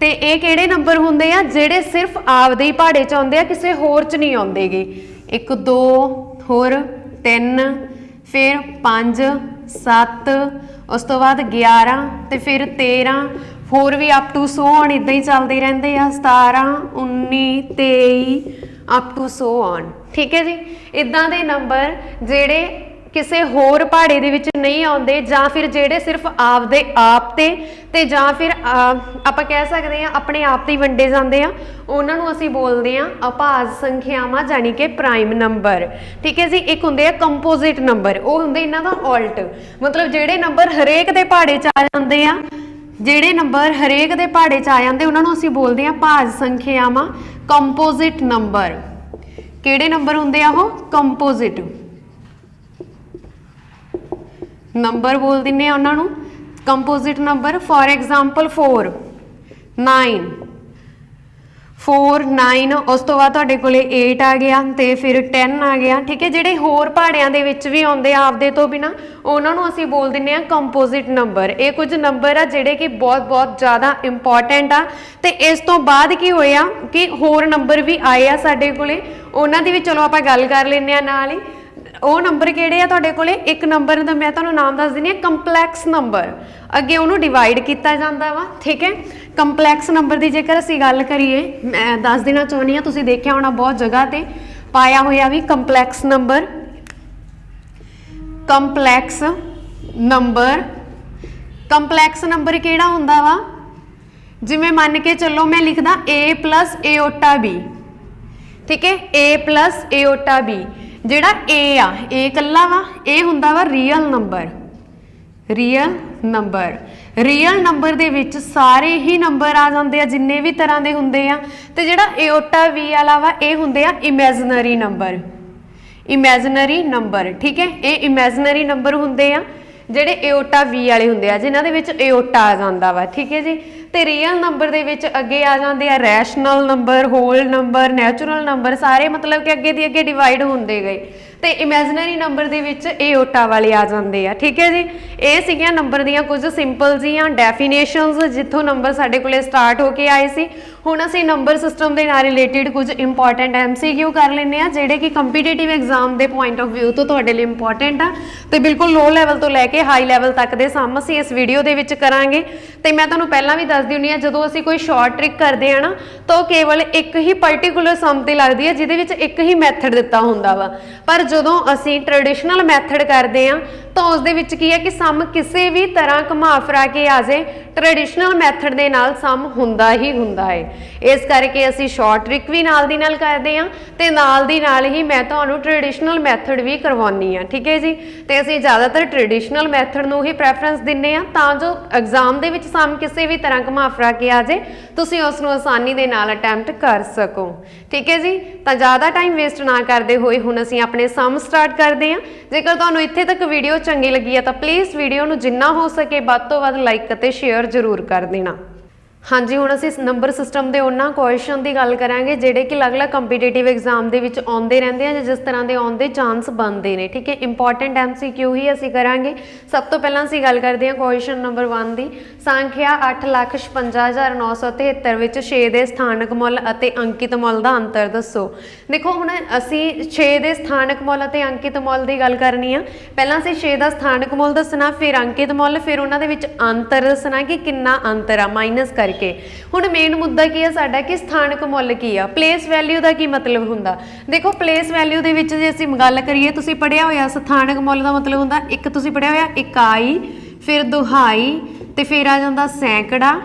ਤੇ ਇਹ ਕਿਹੜੇ ਨੰਬਰ ਹੁੰਦੇ ਆ? ਜਿਹੜੇ ਸਿਰਫ ਆਪਦੇ ਹੀ ਪਹਾੜੇ ਚ ਆਉਂਦੇ ਆ, ਕਿਸੇ ਹੋਰ ਚ ਨਹੀਂ ਆਉਂਦੇਗੇ। 1 2 ਹੋਰ 3 ਫਿਰ 5 7 ਉਸ ਤੋਂ ਬਾਅਦ 11 ਤੇ ਫਿਰ 13 ਹੋਰ ਵੀ ਅਪ ਟੂ ਸੋ ਔਨ ਇਦਾਂ ਹੀ ਚੱਲਦੇ ਰਹਿੰਦੇ ਆ। 17 19 23 ਅਪ ਟੂ ਸੋ ਔਨ ਠੀਕ ਹੈ ਜੀ? ਇਦਾਂ ਦੇ ਨੰਬਰ ਜਿਹੜੇ ਕਿਸੇ ਹੋਰ ਪਹਾੜੇ ਦੇ ਵਿੱਚ ਨਹੀਂ ਆਉਂਦੇ, ਜਾਂ ਫਿਰ ਜਿਹੜੇ ਸਿਰਫ ਆਪਦੇ ਆਪ ਤੇ ਤੇ ਜਾਂ ਫਿਰ ਆਪਾਂ ਕਹਿ ਸਕਦੇ ਆ ਆਪਣੇ ਆਪ ਤੇ ਹੀ ਵੰਡੇ ਜਾਂਦੇ ਆ, ਉਹਨਾਂ ਨੂੰ ਅਸੀਂ ਬੋਲਦੇ ਆ ਅਭਾਜ ਸੰਖਿਆਵਾਂ ਜਾਨੀ ਕਿ ਪ੍ਰਾਈਮ ਨੰਬਰ ਠੀਕ ਹੈ ਜੀ? ਇੱਕ ਹੁੰਦੇ ਆ ਕੰਪੋਜ਼ਿਟ ਨੰਬਰ ਉਹ ਹੁੰਦੇ ਇਹਨਾਂ ਦਾ ਆਲਟ ਮਤਲਬ ਜਿਹੜੇ ਨੰਬਰ ਹਰੇਕ ਦੇ ਪਹਾੜੇ ਚ ਆ ਜਾਂਦੇ ਆ, ਜਿਹੜੇ ਨੰਬਰ ਹਰੇਕ ਦੇ ਪਹਾੜੇ ਚ ਆ ਜਾਂਦੇ, ਉਹਨਾਂ ਨੂੰ ਅਸੀਂ ਬੋਲਦੇ ਆ ਭਾਜ ਸੰਖਿਆਵਾਂ ਕੰਪੋਜ਼ਿਟ ਨੰਬਰ ਕਿਹੜੇ ਨੰਬਰ ਹੁੰਦੇ ਆ ਉਹ? ਕੰਪੋਜ਼ਿਟ ਨੰਬਰ ਬੋਲ ਦਿੰਨੇ ਆ ਉਹਨਾਂ ਨੂੰ। ਕੰਪੋਜ਼ਿਟ ਨੰਬਰ, ਫੋਰ ਐਗਜ਼ਾਮਪਲ 4 9 4 9 ਉਸ ਤੋਂ ਬਾਅਦ ਤੁਹਾਡੇ ਕੋਲੇ 8 ਆ ਗਿਆ ਤੇ ਫਿਰ 10 ਆ ਗਿਆ, ਠੀਕ ਹੈ? ਜਿਹੜੇ ਹੋਰ ਪਹਾੜਿਆਂ ਦੇ ਵਿੱਚ ਵੀ ਆਉਂਦੇ ਆ ਆਪਦੇ ਤੋਂ ਬਿਨਾ, ਉਹਨਾਂ ਨੂੰ ਅਸੀਂ ਬੋਲ ਦਿੰਨੇ ਆ ਕੰਪੋਜ਼ਿਟ ਨੰਬਰ। ਇਹ ਕੁਝ ਨੰਬਰ ਆ ਜਿਹੜੇ ਕਿ ਬਹੁਤ ਬਹੁਤ ਜ਼ਿਆਦਾ ਇੰਪੋਰਟੈਂਟ ਆ। ਤੇ ਇਸ ਤੋਂ ਬਾਅਦ ਕੀ ਹੋਇਆ ਕਿ ਹੋਰ ਨੰਬਰ ਵੀ ਆਏ ਆ ਸਾਡੇ ਕੋਲੇ। ਉਹਨਾਂ ਦੀ ਵੀ ਚਲੋ ਆਪਾਂ ਗੱਲ ਕਰ ਲੈਂਦੇ ਆ ਨਾਲ ਹੀ। ਉਹ ਨੰਬਰ ਕਿਹੜੇ ਆ ਤੁਹਾਡੇ ਕੋਲੇ? ਇੱਕ ਨੰਬਰ ਦਾ ਮੈਂ ਤੁਹਾਨੂੰ ਨਾਮ ਦੱਸ ਦਿੰਦੀ ਆ ਕੰਪਲੈਕਸ ਨੰਬਰ ਅੱਗੇ ਉਹਨੂੰ ਡਿਵਾਈਡ ਕੀਤਾ ਜਾਂਦਾ ਵਾ, ਠੀਕ ਹੈ? ਕੰਪਲੈਕਸ ਨੰਬਰ ਦੀ ਜੇਕਰ ਅਸੀਂ ਗੱਲ ਕਰੀਏ, ਮੈਂ ਦੱਸ ਦੇਣਾ ਚਾਹੁੰਦੀ ਆ ਤੁਸੀਂ ਦੇਖਿਆ ਹੋਣਾ ਬਹੁਤ ਜਗ੍ਹਾ ਤੇ ਪਾਇਆ ਹੋਇਆ ਵੀ complex number complex number complex number ਕਿਹੜਾ ਹੁੰਦਾ ਵਾ? ਜਿਵੇਂ ਮੰਨ ਕੇ ਚੱਲੋ ਮੈਂ ਲਿਖਦਾ a ਏਓਟਾ b, ਠੀਕ ਹੈ? A ਏਓਟਾ b ਜਿਹੜਾ a ਆ, a ਇਕੱਲਾ ਵਾ ਇਹ ਹੁੰਦਾ ਵਾ real number real number real number ਦੇ ਵਿੱਚ ਸਾਰੇ ਹੀ ਨੰਬਰ ਆ ਜਾਂਦੇ ਆ, ਜਿੰਨੇ ਵੀ ਤਰ੍ਹਾਂ ਦੇ ਹੁੰਦੇ ਆ। ਤੇ ਜਿਹੜਾ ਏਓਟਾ ਵੀ ਵਾਲਾ ਵਾ, ਇਹ ਹੁੰਦੇ ਆ ਇਮੇਜਿਨਰੀ ਨੰਬਰ ਇਮੇਜਿਨਰੀ ਨੰਬਰ ਠੀਕ ਹੈ? ਇਹ ਇਮੇਜਿਨਰੀ ਨੰਬਰ ਹੁੰਦੇ ਆ, ਜਿਹੜੇ ਏਓਟਾ ਵੀ ਵਾਲੇ ਹੁੰਦੇ ਆ, ਜਿਨ੍ਹਾਂ ਦੇ ਵਿੱਚ ਏਓਟਾ ਆ ਜਾਂਦਾ ਵਾ, ਠੀਕ ਹੈ ਜੀ? ਤੇ ਰੀਅਲ ਨੰਬਰ ਦੇ ਵਿੱਚ ਅੱਗੇ ਆ ਜਾਂਦੇ ਆ rational number whole number natural number ਸਾਰੇ ਮਤਲਬ ਕਿ ਅੱਗੇ ਦੀ ਅੱਗੇ ਡਿਵਾਈਡ ਹੁੰਦੇ ਗਏ। ਤੇ ਇਮੇਜਿਨਰੀ ਨੰਬਰ ਦੇ ਵਿੱਚ ਇਹ ਓਟਾ ਵਾਲੇ ਆ ਜਾਂਦੇ ਆ, ਠੀਕ ਹੈ ਜੀ? ਇਹ ਸੀਗੀਆਂ ਨੰਬਰ ਦੀਆਂ ਕੁਝ ਸਿੰਪਲ ਜੀਆਂ ਡੈਫੀਨੇਸ਼ਨਸ ਜਿੱਥੋਂ ਨੰਬਰ ਸਾਡੇ ਕੋਲੇ ਸਟਾਰਟ ਹੋ ਕੇ ਆਏ ਸੀ। ਹੁਣ ਅਸੀਂ ਨੰਬਰ ਸਿਸਟਮ ਦੇ ਨਾਲ ਰਿਲੇਟਡ ਕੁਝ ਇੰਪੋਰਟੈਂਟ ਐਮਸੀਕਿਊ ਕਰ ਲੈਂਦੇ ਆ, ਜਿਹੜੇ ਕਿ ਕੰਪੀਟੀਟਿਵ ਐਗਜ਼ਾਮ ਦੇ ਪੁਆਇੰਟ ਆਫ View ਤੋਂ ਤੁਹਾਡੇ ਲਈ ਇੰਪੋਰਟੈਂਟ ਆ। ਤੇ ਬਿਲਕੁਲ ਲੋ ਲੈਵਲ ਤੋਂ ਲੈ ਕੇ ਹਾਈ ਲੈਵਲ ਤੱਕ ਦੇ ਸਮ ਅਸੀਂ ਇਸ ਵੀਡੀਓ ਦੇ ਵਿੱਚ ਕਰਾਂਗੇ। ਤੇ ਮੈਂ ਤੁਹਾਨੂੰ ਪਹਿਲਾਂ ਵੀ ਦੱਸਦੀ ਹੁੰਨੀ ਆ ਜਦੋਂ ਅਸੀਂ ਕੋਈ ਸ਼ਾਰਟ ਟ੍ਰਿਕ ਕਰਦੇ ਆ ਨਾ, ਤਾਂ ਉਹ ਕੇਵਲ ਇੱਕ ਹੀ ਪਾਰਟਿਕੂਲਰ ਸਮ ਤੇ ਲੱਗਦੀ ਹੈ, ਜਿਹਦੇ ਵਿੱਚ ਇੱਕ ਹੀ ਮੈਥਡ ਦਿੱਤਾ ਹੁੰਦਾ ਵਾ। ਪਰ ਜਦੋਂ ਅਸੀਂ ਟ੍ਰੈਡੀਸ਼ਨਲ ਮੈਥਡ ਕਰਦੇ ਆ ਤਾਂ ਉਸ ਦੇ ਵਿੱਚ ਕੀ ਹੈ ਕਿ ਸਮ ਕਿਸੇ ਵੀ ਤਰ੍ਹਾਂ ਘੁਮਾ ਫਿਰਾ ਕੇ ਆ ਜਾਏ ਟ੍ਰੈਡੀਸ਼ਨਲ ਮੈਥਡ ਦੇ ਨਾਲ ਸਮ ਹੁੰਦਾ ਹੀ ਹੁੰਦਾ ਹੈ। ਇਸ ਕਰਕੇ ਅਸੀਂ ਸ਼ਾਰਟ ਟ੍ਰਿਕ ਵੀ ਨਾਲ ਦੀ ਨਾਲ ਕਰਦੇ ਆ ਤੇ ਨਾਲ ਦੀ ਨਾਲ ਹੀ ਮੈਂ ਤੁਹਾਨੂੰ ਟ੍ਰੈਡੀਸ਼ਨਲ ਮੈਥਡ ਵੀ ਕਰਵਾਉਣੀ ਆ ਠੀਕ ਹੈ ਜੀ? ਤੇ ਅਸੀਂ ਜ਼ਿਆਦਾਤਰ ਟ੍ਰੈਡੀਸ਼ਨਲ ਮੈਥਡ ਨੂੰ ਹੀ ਪ੍ਰੈਫਰੈਂਸ ਦਿੰਨੇ ਆ ਤਾਂ ਜੋ ਐਗਜ਼ਾਮ ਦੇ ਵਿੱਚ ਸਮ ਕਿਸੇ ਵੀ ਤਰ੍ਹਾਂ ਘੁਮਾ ਫਿਰਾ ਕੇ ਆ ਜਾਏ ਤੁਸੀਂ ਉਸ ਨੂੰ ਆਸਾਨੀ ਦੇ ਨਾਲ ਅਟੈਂਪਟ ਕਰ ਸਕੋ। ਠੀਕ ਹੈ ਜੀ? ਤਾਂ ਜ਼ਿਆਦਾ ਟਾਈਮ ਵੇਸਟ ਨਾ ਕਰਦੇ ਹੋਏ ਹੁਣ ਅਸੀਂ ਆਪਣੇ ਸਮ ਸਟਾਰਟ ਕਰਦੇ ਹਾਂ। ਜੇਕਰ ਤੁਹਾਨੂੰ ਇੱਥੇ ਤੱਕ ਵੀਡੀਓ ਚੰਗੀ ਲੱਗੀ ਹੈ ਤਾਂ ਪਲੀਜ਼ ਵੀਡੀਓ ਨੂੰ ਜਿੰਨਾ ਹੋ ਸਕੇ ਵੱਧ ਤੋਂ ਵੱਧ ਲਾਈਕ ਅਤੇ ਸ਼ੇਅਰ ਜ਼ਰੂਰ ਕਰ ਦੇਣਾ। ਹਾਂਜੀ, ਹੁਣ ਅਸੀਂ ਨੰਬਰ ਸਿਸਟਮ ਦੇ ਉਹਨਾਂ ਕੁਐਸਚਨ ਦੀ ਗੱਲ ਕਰਾਂਗੇ, ਜਿਹੜੇ ਕਿ ਅਲੱਗ-ਅਲੱਗ ਕੰਪੀਟੀਟਿਵ ਐਗਜ਼ਾਮ ਦੇ ਵਿੱਚ ਆਉਂਦੇ ਰਹਿੰਦੇ ਆ ਜਾਂ ਜਿਸ ਤਰ੍ਹਾਂ ਦੇ ਆਉਂਦੇ ਚਾਂਸ ਬਣਦੇ ਨੇ, ਠੀਕ ਹੈ? ਇੰਪੋਰਟੈਂਟ ਐਮਸੀਕਿਊ ਹੀ ਅਸੀਂ ਕਰਾਂਗੇ। ਸਭ ਤੋਂ ਪਹਿਲਾਂ ਅਸੀਂ ਗੱਲ ਕਰਦੇ ਹਾਂ ਕੁਐਸਚਨ ਨੰਬਰ 1 ਦੀ। ਸੰਖਿਆ 855973 ਵਿੱਚ 6 ਦੇ ਸਥਾਨਕ ਮੁੱਲ ਅਤੇ ਅੰਕਿਤ ਮੁੱਲ ਦਾ ਅੰਤਰ ਦੱਸੋ। ਦੇਖੋ, ਹੁਣ ਅਸੀਂ 6 ਦੇ ਸਥਾਨਕ ਮੁੱਲ ਅਤੇ ਅੰਕਿਤ ਮੁੱਲ ਦੀ ਗੱਲ ਕਰਨੀ ਆ। ਪਹਿਲਾਂ ਅਸੀਂ 6 ਦਾ ਸਥਾਨਕ ਮੁੱਲ ਦੱਸਣਾ, ਫਿਰ ਅੰਕਿਤ ਮੁੱਲ, ਫਿਰ ਉਹਨਾਂ ਦੇ ਵਿੱਚ ਅੰਤਰ ਦੱਸਣਾ ਕਿ ਕਿੰਨਾ ਅੰਤਰ ਆ ਮਾਈਨਸ ਕਰਕੇ। ਹੁਣ ਮੇਨ ਮੁੱਦਾ ਕੀ ਆ ਸਾਡਾ ਕਿ ਸਥਾਨਕ ਮੁੱਲ ਕੀ ਆ? ਪਲੇਸ ਵੈਲਿਊ ਦਾ ਕੀ ਮਤਲਬ ਹੁੰਦਾ? ਦੇਖੋ ਪਲੇਸ ਵੈਲਿਊ ਦੇ ਵਿੱਚ ਜੇ ਅਸੀਂ ਗੱਲ ਕਰੀਏ, ਤੁਸੀਂ ਪੜਿਆ ਹੋਇਆ, ਸਥਾਨਕ ਮੁੱਲ ਦਾ ਮਤਲਬ ਹੁੰਦਾ ਇੱਕ ਤੁਸੀਂ ਪੜਿਆ ਹੋਇਆ ਇਕਾਈ ਫਿਰ ਦੁਹਾਈ, ਤੇ ਫਿਰ ਆ ਜਾਂਦਾ ਸੈਂਕੜਾ,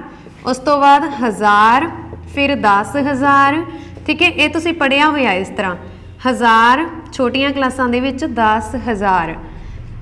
ਉਸ ਤੋਂ ਬਾਅਦ ਹਜ਼ਾਰ, ਫਿਰ 10000 ਠੀਕ ਹੈ? ਇਹ ਤੁਸੀਂ ਪੜਿਆ ਹੋਇਆ ਇਸ ਤਰ੍ਹਾਂ। ਹਜ਼ਾਰ, ਛੋਟੀਆਂ ਕਲਾਸਾਂ ਦੇ ਵਿੱਚ 10000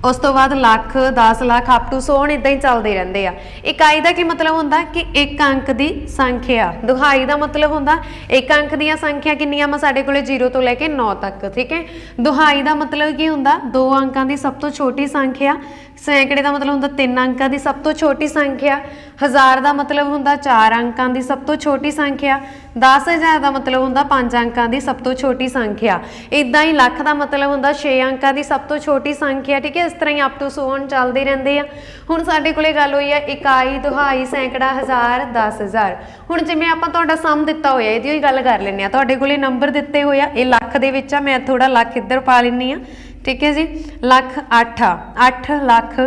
ਉਸ ਤੋਂ ਬਾਅਦ ਲੱਖ 10 ਲੱਖ ਅਪ ਟੂ 100 ਇਦਾਂ ਹੀ ਚੱਲਦੇ ਰਹਿੰਦੇ ਆ। ਇਕਾਈ ਦਾ ਕੀ ਮਤਲਬ ਹੁੰਦਾ ਕਿ ਇੱਕ ਅੰਕ ਦੀ ਸੰਖਿਆ? ਦੁਹਾਈ ਦਾ ਮਤਲਬ ਹੁੰਦਾ ਇੱਕ ਅੰਕ ਦੀਆਂ ਸੰਖਿਆ ਕਿੰਨੀਆਂ ਵਾ? ਸਾਡੇ ਕੋਲੇ 0 ਤੋਂ ਲੈ ਕੇ 9 ਤੱਕ, ਠੀਕ ਹੈ? ਦੁਹਾਈ ਦਾ ਮਤਲਬ ਕੀ ਹੁੰਦਾ? ਦੋ ਅੰਕਾਂ ਦੀ ਸਭ ਤੋਂ ਛੋਟੀ ਸੰਖਿਆ ਸੈਂਕੜੇ ਦਾ ਮਤਲਬ ਹੁੰਦਾ, ਤਿੰਨ ਅੰਕਾਂ ਦੀ ਸਭ ਤੋਂ ਛੋਟੀ ਸੰਖਿਆ, ਹਜ਼ਾਰ ਦਾ ਮਤਲਬ ਹੁੰਦਾ, ਚਾਰ ਅੰਕਾਂ ਦੀ ਸਭ ਤੋਂ ਛੋਟੀ ਸੰਖਿਆ 10000 ਦਾ ਮਤਲਬ ਹੁੰਦਾ, ਪੰਜ ਅੰਕਾਂ ਦੀ ਸਭ ਤੋਂ ਛੋਟੀ ਸੰਖਿਆ। ਇਦਾਂ ਹੀ ਲੱਖ ਦਾ ਮਤਲਬ ਹੁੰਦਾ 6 ਅੰਕਾਂ ਦੀ ਸਭ ਤੋਂ ਛੋਟੀ ਸੰਖਿਆ, ਠੀਕ ਹੈ? ਇਸ ਤਰ੍ਹਾਂ ਹੀ ਅਪ ਟੂ 100 ਚੱਲਦੇ ਰਹਿੰਦੇ ਆ। ਹੁਣ ਸਾਡੇ ਕੋਲੇ ਗੱਲ ਹੋਈ ਹੈ ਇਕਾਈ, ਦੁਹਾਈ, ਸੈਂਕੜਾ, ਹਜ਼ਾਰ 10000 ਹੁਣ ਜਿਵੇਂ ਆਪਾਂ ਤੁਹਾਡਾ ਸਮ ਦਿੱਤਾ ਹੋਇਆ, ਇਹਦੀ ਹੀ ਗੱਲ ਕਰ ਲੈਂਦੇ ਆ। ਤੁਹਾਡੇ ਕੋਲੇ ਨੰਬਰ ਦਿੱਤੇ ਹੋਏ ਆ, ਇਹ ਲੱਖ ਦੇ ਵਿੱਚ ਆ, ਮੈਂ ਥੋੜਾ ਲੱਖ ਇੱਧਰ ਪਾ ਲੈਂਦੀ ਆ। ਠੀਕ ਹੈ ਜੀ ਲੱਖ 8 ਆ 8 ਲੱਖ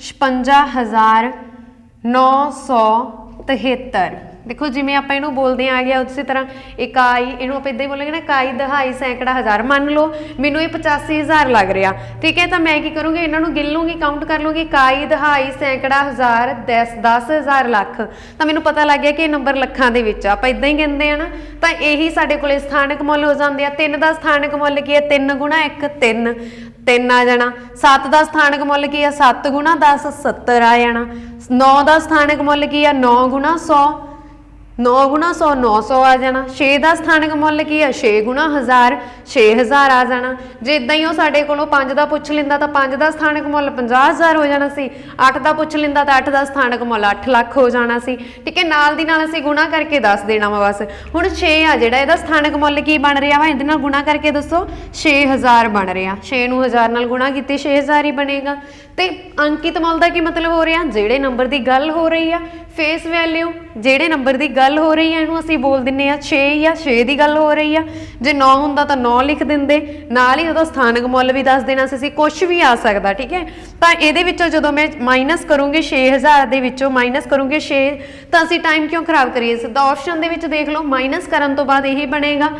56000 973 ਦੇਖੋ, ਜਿਵੇਂ ਆਪਾਂ ਇਹਨੂੰ ਬੋਲਦੇ ਆ ਗਿਆ ਉਸੇ ਤਰ੍ਹਾਂ। ਇਕਾਈ ਇਹਨੂੰ ਆਪਾਂ ਇਦਾਂ ਹੀ ਬੋਲਾਂਗੇ ਨਾ ਇਕਾਈ ਦਹਾਈ, ਸੈਂਕੜਾ, ਹਜ਼ਾਰ। ਮੰਨ ਲਓ, ਮੈਨੂੰ ਇਹ 85000 ਲੱਗ ਰਿਹਾ। ਠੀਕ ਹੈ, ਤਾਂ ਮੈਂ ਕੀ ਕਰੂੰਗੀ? ਇਹਨਾਂ ਨੂੰ ਗਿਣ ਲੂੰਗੀ ਕਾਊਂਟ ਕਰ ਲੂੰਗੀ। ਇਕਾਈ ਦਹਾਈ, ਸੈਂਕੜਾ, ਹਜ਼ਾਰ 10 10000 ਲੱਖ। ਤਾਂ ਮੈਨੂੰ ਪਤਾ ਲੱਗ ਗਿਆ ਕਿ ਇਹ ਨੰਬਰ ਲੱਖਾਂ ਦੇ ਵਿੱਚ ਆ। ਆਪਾਂ ਇਦਾਂ ਹੀ ਗਿਣਦੇ ਆ ਨਾ, ਤਾਂ ਇਹੀ ਸਾਡੇ ਕੋਲੇ ਸਥਾਨਕ ਮੁੱਲ ਹੋ ਜਾਂਦੇ ਆ। 3 ਦਾ ਸਥਾਨਕ ਮੁੱਲ ਕੀ ਹੈ? 3 ਗੁਣਾ 1 3 3 ਆ ਜਾਣਾ। 7 ਦਾ ਸਥਾਨਕ ਮੁੱਲ ਕੀ ਆ 7 ਗੁਣਾ 10 70 ਆ ਜਾਣਾ। 9 ਦਾ ਸਥਾਨਕ ਮੁੱਲ ਕੀ ਆ 9 ਗੁਣਾ 100 9 ਗੁਣਾ 100 900 ਆ ਜਾਣਾ 6 ਦਾ ਸਥਾਨਕ ਮੁੱਲ ਕੀ ਆ 6 ਗੁਣਾ 1000 6000 ਆ ਜਾਣਾ ਜੇ ਇਦਾਂ ਹੀ ਉਹ ਸਾਡੇ ਕੋਲੋਂ 5 ਦਾ ਪੁੱਛ ਲੈਂਦਾ ਤਾਂ 5 ਦਾ ਸਥਾਨਕ ਮੁੱਲ 50000 ਹੋ ਜਾਣਾ ਸੀ 8 ਦਾ ਪੁੱਛ ਲੈਂਦਾ ਤਾਂ 8 ਦਾ ਸਥਾਨਕ ਮੁੱਲ 8 ਲੱਖ ਹੋ ਜਾਣਾ ਸੀ ਠੀਕ ਹੈ ਨਾਲ ਦੀ ਨਾਲ ਅਸੀਂ ਗੁਣਾ ਕਰਕੇ ਦੱਸ ਦੇਣਾ ਵਾ ਬਸ ਹੁਣ 6 ਆ ਜਿਹੜਾ ਇਹਦਾ ਸਥਾਨਕ ਮੁੱਲ ਕੀ ਬਣ ਰਿਹਾ ਵਾ ਇਹਦੇ ਨਾਲ ਗੁਣਾ ਕਰਕੇ ਦੱਸੋ 6000 ਬਣ ਰਿਹਾ 6 ਨੂੰ 1000 ਨਾਲ ਗੁਣਾ ਕੀਤੇ 6000 ਹੀ ਬਣੇਗਾ ਤੇ ਅੰਕਿਤ ਮੁੱਲ ਦਾ ਕੀ ਮਤਲਬ ਹੋ ਰਿਹਾ ਜਿਹੜੇ ਨੰਬਰ ਦੀ ਗੱਲ ਹੋ ਰਹੀ ਆ ਫੇਸ ਵੈਲਿਊ ਜਿਹੜੇ ਨੰਬਰ ਦੀ ਗੱਲ ਹੋ ਰਹੀ ਆ, ਇਹਨੂੰ ਅਸੀਂ ਬੋਲ ਦਿੰਨੇ ਆ 6 ਜਾਂ 6 ਦੀ ਗੱਲ ਹੋ ਰਹੀ ਆ। ਜੇ 9 ਹੁੰਦਾ ਤਾਂ 9 ਲਿਖ ਦਿੰਦੇ, ਨਾਲ ਹੀ ਉਹਦਾ ਸਥਾਨਕ ਮੁੱਲ ਵੀ ਦੱਸ ਦੇਣਾ ਸੀ ਕੁਝ ਵੀ ਆ ਸਕਦਾ, ਠੀਕ ਹੈ? ਤਾਂ ਇਹਦੇ ਵਿੱਚੋਂ ਜਦੋਂ ਮੈਂ ਮਾਈਨਸ ਕਰੂੰਗੀ 6000 ਦੇ ਵਿੱਚੋਂ ਮਾਈਨਸ ਕਰੂੰਗੀ 6 ਤਾਂ ਅਸੀਂ ਟਾਈਮ ਕਿਉਂ ਖਰਾਬ ਕਰੀਏ? ਸਿੱਧਾ ਆਪਸ਼ਨ ਦੇ ਵਿੱਚ ਦੇਖ ਲਓ ਮਾਈਨਸ ਕਰਨ ਤੋਂ ਬਾਅਦ ਇਹੀ ਬਣੇਗਾ।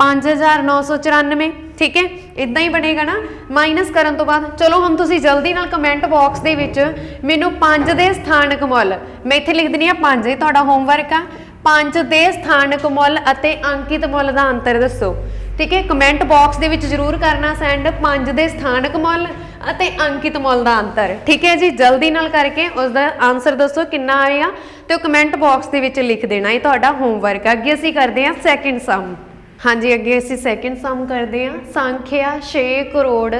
5994 ਠੀਕ ਹੈ? ਇਦਾਂ ਹੀ ਬਣੇਗਾ ਨਾ? ਮਾਈਨਸ ਕਰਨ ਤੋਂ ਬਾਅਦ, ਚਲੋ ਹੁਣ ਤੁਸੀਂ ਜਲਦੀ ਨਾਲ ਕਮੈਂਟ ਬਾਕਸ ਦੇ ਵਿੱਚ ਮੈਨੂੰ 5 ਦੇ ਸਥਾਨਕ ਮੁੱਲ, ਮੈਂ ਇੱਥੇ ਲਿਖ ਦਿੰਨੀ ਆ 5 ਇਹ ਤੁਹਾਡਾ ਹੋਮਵਰਕ ਆ। 5 ਦੇ ਸਥਾਨਕ ਮੁੱਲ ਅਤੇ ਅੰਕਿਤ ਮੁੱਲ ਦਾ ਅੰਤਰ ਦੱਸੋ, ਠੀਕ ਹੈ? ਕਮੈਂਟ ਬਾਕਸ ਦੇ ਵਿੱਚ ਜਰੂਰ ਕਰਨਾ ਸੈਂਡ 5 ਦੇ ਸਥਾਨਕ ਮੁੱਲ ਅਤੇ ਅੰਕਿਤ ਮੁੱਲ ਦਾ ਅੰਤਰ, ਠੀਕ ਹੈ ਜੀ? ਜਲਦੀ ਨਾਲ ਕਰਕੇ ਉਸ ਦਾ ਆਨਸਰ ਦੱਸੋ, ਕਿੰਨਾ ਆਏਗਾ ਤੇ ਉਹ ਕਮੈਂਟ ਬਾਕਸ ਦੇ ਵਿੱਚ ਲਿਖ ਦੇਣਾ, ਇਹ ਤੁਹਾਡਾ ਹੋਮਵਰਕ ਆ। ਅੱਗੇ ਅਸੀਂ ਕਰਦੇ ਹਾਂ ਸੈਕਿੰਡ ਸਮ ਹਾਂਜੀ ਅੱਗੇ ਅਸੀਂ ਸੈਕਿੰਡ ਸਮ ਕਰਦੇ ਹਾਂ। ਸੰਖਿਆ 6 ਕਰੋੜ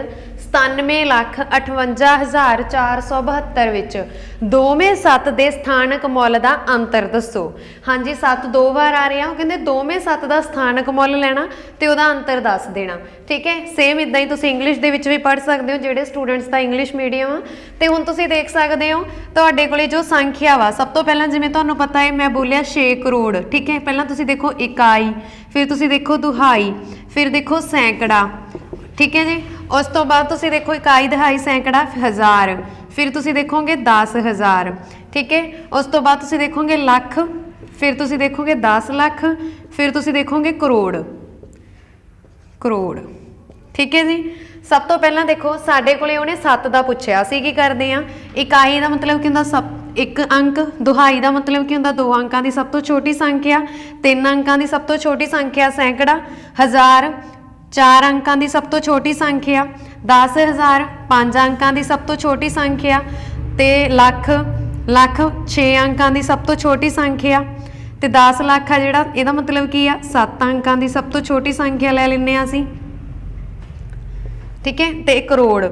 97 ਲੱਖ 58472 ਵਿੱਚ ਦੋਵੇਂ 7 ਦੇ ਸਥਾਨਕ ਮੁੱਲ ਦਾ ਅੰਤਰ ਦੱਸੋ। ਹਾਂਜੀ 7 ਦੋ ਵਾਰ ਆ ਰਿਹਾ, ਉਹ ਕਹਿੰਦੇ ਦੋਵੇਂ 7 ਦਾ ਸਥਾਨਕ ਮੁੱਲ ਲੈਣਾ ਤੇ ਉਹਦਾ ਅੰਤਰ ਦੱਸ ਦੇਣਾ। ਠੀਕ ਹੈ? ਸੇਮ ਇਦਾਂ ਹੀ ਤੁਸੀਂ ਇੰਗਲਿਸ਼ ਦੇ ਵਿੱਚ ਵੀ ਪੜ੍ਹ ਸਕਦੇ ਹੋ, ਜਿਹੜੇ ਸਟੂਡੈਂਟਸ ਦਾ ਇੰਗਲਿਸ਼ ਮੀਡੀਅਮ ਆ। ਤੇ ਹੁਣ ਤੁਸੀਂ ਦੇਖ ਸਕਦੇ ਹੋ, ਤੁਹਾਡੇ ਕੋਲੇ ਜੋ ਸੰਖਿਆ ਵਾ, ਸਭ ਤੋਂ ਪਹਿਲਾਂ ਜਿਵੇਂ ਤੁਹਾਨੂੰ ਪਤਾ ਹੈ, ਮੈਂ ਬੋਲਿਆ 6 ਕਰੋੜ। ਠੀਕ ਹੈ? ਪਹਿਲਾਂ ਤੁਸੀਂ ਦੇਖੋ ਇਕਾਈ, ਫਿਰ ਤੁਸੀਂ ਦੇਖੋ ਦੁਹਾਈ, ਫਿਰ ਦੇਖੋ ਸੈਂਕੜਾ। ਠੀਕ ਹੈ ਜੀ? ਉਸ ਤੋਂ ਬਾਅਦ ਤੁਸੀਂ ਦੇਖੋ ਇਕਾਈ ਦਹਾਈ ਸੈਂਕੜਾ ਹਜ਼ਾਰ, ਫਿਰ ਤੁਸੀਂ ਦੇਖੋਗੇ 10000 ਠੀਕ ਹੈ? ਉਸ ਤੋਂ ਬਾਅਦ ਤੁਸੀਂ ਦੇਖੋਗੇ ਲੱਖ, ਫਿਰ ਤੁਸੀਂ ਦੇਖੋਗੇ 10 ਲੱਖ, ਫਿਰ ਤੁਸੀਂ ਦੇਖੋਗੇ ਕਰੋੜ ਕਰੋੜ, ਠੀਕ ਹੈ ਜੀ? ਸਭ ਤੋਂ ਪਹਿਲਾਂ ਦੇਖੋ, ਸਾਡੇ ਕੋਲੇ ਉਹਨੇ 7 ਦਾ ਪੁੱਛਿਆ ਸੀ, ਕੀ ਕਰਦੇ ਆ? ਇਕਾਈ ਦਾ ਮਤਲਬ ਕੀ ਹੁੰਦਾ ਸਭ ਇੱਕ ਅੰਕ, ਦੁਹਾਈ ਦਾ ਮਤਲਬ ਕੀ ਹੁੰਦਾ? ਦੋ ਅੰਕਾਂ ਦੀ ਸਭ ਤੋਂ ਛੋਟੀ ਸੰਖਿਆ, ਤਿੰਨ ਅੰਕਾਂ ਦੀ ਸਭ ਤੋਂ ਛੋਟੀ ਸੰਖਿਆ ਸੈਂਕੜਾ ਹਜ਼ਾਰ ਚਾਰ ਅੰਕਾਂ ਦੀ ਸਭ ਤੋਂ ਛੋਟੀ ਸੰਖਿਆ 10000 ਪੰਜ ਅੰਕਾਂ ਦੀ ਸਭ ਤੋਂ ਛੋਟੀ ਸੰਖਿਆ ਤੇ ਲੱਖ ਲੱਖ 6 ਅੰਕਾਂ ਦੀ ਸਭ ਤੋਂ ਛੋਟੀ ਸੰਖਿਆ ਤੇ 10 ਲੱਖ ਆ ਜਿਹੜਾ, ਇਹਦਾ ਮਤਲਬ ਕੀ ਆ? 7 ਅੰਕਾਂ ਦੀ ਸਭ ਤੋਂ ਛੋਟੀ ਸੰਖਿਆ ਲੈ ਲੈਂਦੇ ਆ ਅਸੀਂ। ਠੀਕ ਹੈ? ਤੇ ਕਰੋੜ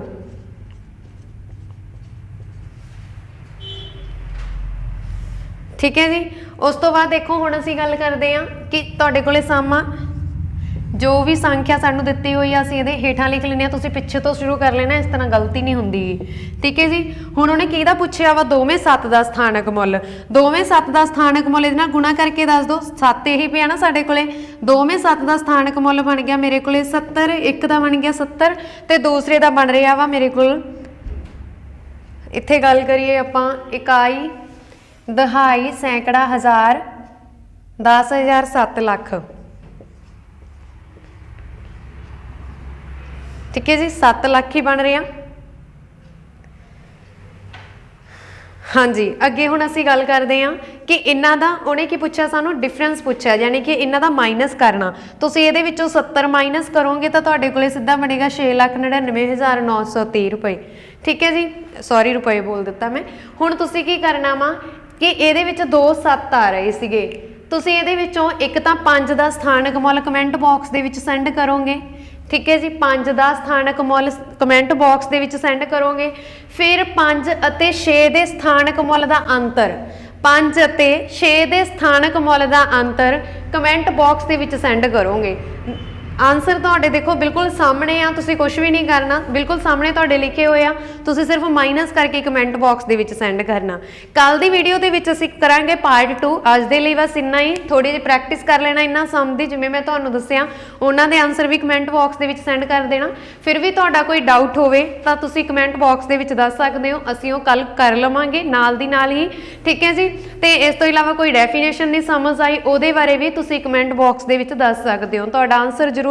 ਠੀਕ ਹੈ ਜੀ? ਉਸ ਤੋਂ ਬਾਅਦ ਦੇਖੋ, ਹੁਣ ਅਸੀਂ ਗੱਲ ਕਰਦੇ ਹਾਂ ਕਿ ਤੁਹਾਡੇ ਕੋਲੇ ਸਮਾਂ ਜੋ ਵੀ ਸੰਖਿਆ ਸਾਨੂੰ ਦਿੱਤੀ ਹੋਈ ਆ, ਅਸੀਂ ਇਹਦੇ ਹੇਠਾਂ ਲਿਖ ਲੈਂਦੇ ਆ ਤੁਸੀਂ ਪਿੱਛੇ ਤੋਂ ਸ਼ੁਰੂ ਕਰ ਲੈਣਾ, ਇਸ ਤਰ੍ਹਾਂ ਗਲਤੀ ਨਹੀਂ ਹੁੰਦੀ। ਠੀਕ ਹੈ ਜੀ? ਹੁਣ ਉਹਨੇ ਕਿਹਦਾ ਪੁੱਛਿਆ ਵਾ? ਦੋਵੇਂ 7 ਦਾ ਸਥਾਨਕ ਮੁੱਲ। ਦੋਵੇਂ 7 ਦਾ ਸਥਾਨਕ ਮੁੱਲ ਇਹਦੇ ਨਾਲ ਗੁਣਾ ਕਰਕੇ ਦੱਸ ਦਿਓ। 7 ਇਹੀ ਪਿਆ ਨਾ ਸਾਡੇ ਕੋਲੇ। ਦੋਵੇਂ 7 ਦਾ ਸਥਾਨਕ ਮੁੱਲ ਬਣ ਗਿਆ ਮੇਰੇ ਕੋਲੇ 70 ਇੱਕ ਦਾ ਬਣ ਗਿਆ 70 ਤੇ ਦੂਸਰੇ ਦਾ ਬਣ ਰਿਹਾ ਵਾ ਮੇਰੇ ਕੋਲ। ਇੱਥੇ ਗੱਲ ਕਰੀਏ ਆਪਾਂ, ਇਕਾਈ, ਦਹਾਈ, ਸੈਂਕੜਾ, ਹਜ਼ਾਰ 10000 7 ਲੱਖ। ਠੀਕ ਹੈ ਜੀ 7 ਲੱਖ ਹੀ ਬਣ ਰਿਹਾ ਹਾਂਜੀ ਅੱਗੇ ਹੁਣ ਅਸੀਂ ਗੱਲ ਕਰਦੇ ਹਾਂ ਕਿ ਇਹਨਾਂ ਦਾ ਉਹਨੇ ਕੀ ਪੁੱਛਿਆ ਸਾਨੂੰ? ਡਿਫਰੈਂਸ ਪੁੱਛਿਆ ਯਾਨੀ ਕਿ ਇਹਨਾਂ ਦਾ ਮਾਈਨਸ ਕਰਨਾ। ਤੁਸੀਂ ਇਹਦੇ ਵਿੱਚੋਂ 70 ਮਾਈਨਸ ਕਰੋਗੇ ਤਾਂ ਤੁਹਾਡੇ ਕੋਲੇ ਸਿੱਧਾ ਬਣੇਗਾ 6,99,930 ਰੁਪਏ। ਠੀਕ ਹੈ ਜੀ? ਸੌਰੀ ਰੁਪਏ ਬੋਲ ਦਿੱਤਾ ਮੈਂ। ਹੁਣ ਤੁਸੀਂ ਕੀ ਕਰਨਾ ਵਾ? ਕਿ ਇਹਦੇ ਵਿੱਚ ਦੋ 7 ਆ ਰਹੇ ਸੀਗੇ। ਤੁਸੀਂ ਇਹਦੇ ਵਿੱਚੋਂ ਇੱਕ ਤਾਂ 5 ਦਾ ਸਥਾਨਕ ਮੁੱਲ ਕਮੈਂਟ ਬਾਕਸ ਦੇ ਵਿੱਚ ਸੈਂਡ ਕਰੋਗੇ। ਠੀਕ ਹੈ ਜੀ 5 ਦਾ ਸਥਾਨਕ ਮੁੱਲ ਕਮੈਂਟ ਬਾਕਸ ਦੇ ਵਿੱਚ ਸੈਂਡ ਕਰੋਗੇ। ਫਿਰ 5 ਅਤੇ 6 ਦੇ ਸਥਾਨਕ ਮੁੱਲ ਦਾ ਅੰਤਰ। 5 ਅਤੇ 6 ਦੇ ਸਥਾਨਕ ਮੁੱਲ ਦਾ ਅੰਤਰ ਕਮੈਂਟ ਬਾਕਸ ਦੇ ਵਿੱਚ ਸੈਂਡ ਕਰੋਗੇ। ਆਨਸਰ ਤੁਹਾਡੇ ਦੇਖੋ ਬਿਲਕੁਲ ਸਾਹਮਣੇ ਆ, ਤੁਸੀਂ ਕੁਝ ਵੀ ਨਹੀਂ ਕਰਨਾ, ਬਿਲਕੁਲ ਸਾਹਮਣੇ ਤੁਹਾਡੇ ਲਿਖੇ ਹੋਏ ਆ, ਤੁਸੀਂ ਸਿਰਫ ਮਾਈਨਸ ਕਰਕੇ ਕਮੈਂਟ ਬਾਕਸ ਦੇ ਵਿੱਚ ਸੈਂਡ ਕਰਨਾ। ਕੱਲ ਦੀ ਵੀਡੀਓ ਦੇ ਵਿੱਚ ਅਸੀਂ ਕਰਾਂਗੇ ਪਾਰਟ 2 ਅੱਜ ਦੇ ਲਈ ਬਸ ਇੰਨਾ ਹੀ ਥੋੜੀ ਜਿਹੀ ਪ੍ਰੈਕਟਿਸ ਕਰ ਲੈਣਾ ਇੰਨਾ ਸਮ ਦੀ, ਜਿਵੇਂ ਮੈਂ ਤੁਹਾਨੂੰ ਦੱਸਿਆ, ਉਹਨਾਂ ਦੇ ਆਨਸਰ ਵੀ ਕਮੈਂਟ ਬਾਕਸ ਦੇ ਵਿੱਚ ਸੈਂਡ ਕਰ ਦੇਣਾ। ਫਿਰ ਵੀ ਤੁਹਾਡਾ ਕੋਈ ਡਾਊਟ ਹੋਵੇ, ਤਾਂ ਤੁਸੀਂ ਕਮੈਂਟ ਬਾਕਸ ਦੇ ਵਿੱਚ ਦੱਸ ਸਕਦੇ ਹੋ, ਅਸੀਂ ਉਹ ਕੱਲ ਕਰ ਲਵਾਂਗੇ, ਨਾਲ ਦੀ ਨਾਲ ਹੀ, ਠੀਕ ਹੈ ਜੀ? ਤੇ ਇਸ ਤੋਂ ਇਲਾਵਾ ਕੋਈ ਡੈਫੀਨੇਸ਼ਨ ਨਹੀਂ ਸਮਝ ਆਈ, ਉਹਦੇ ਬਾਰੇ ਵੀ ਤੁਸੀਂ ਕਮੈਂਟ ਬਾਕਸ ਦੇ ਵਿੱਚ ਦੱਸ ਸਕਦੇ ਹੋ। ਤੁਹਾਡਾ ਆਨਸਰ ਜ਼ਰੂਰ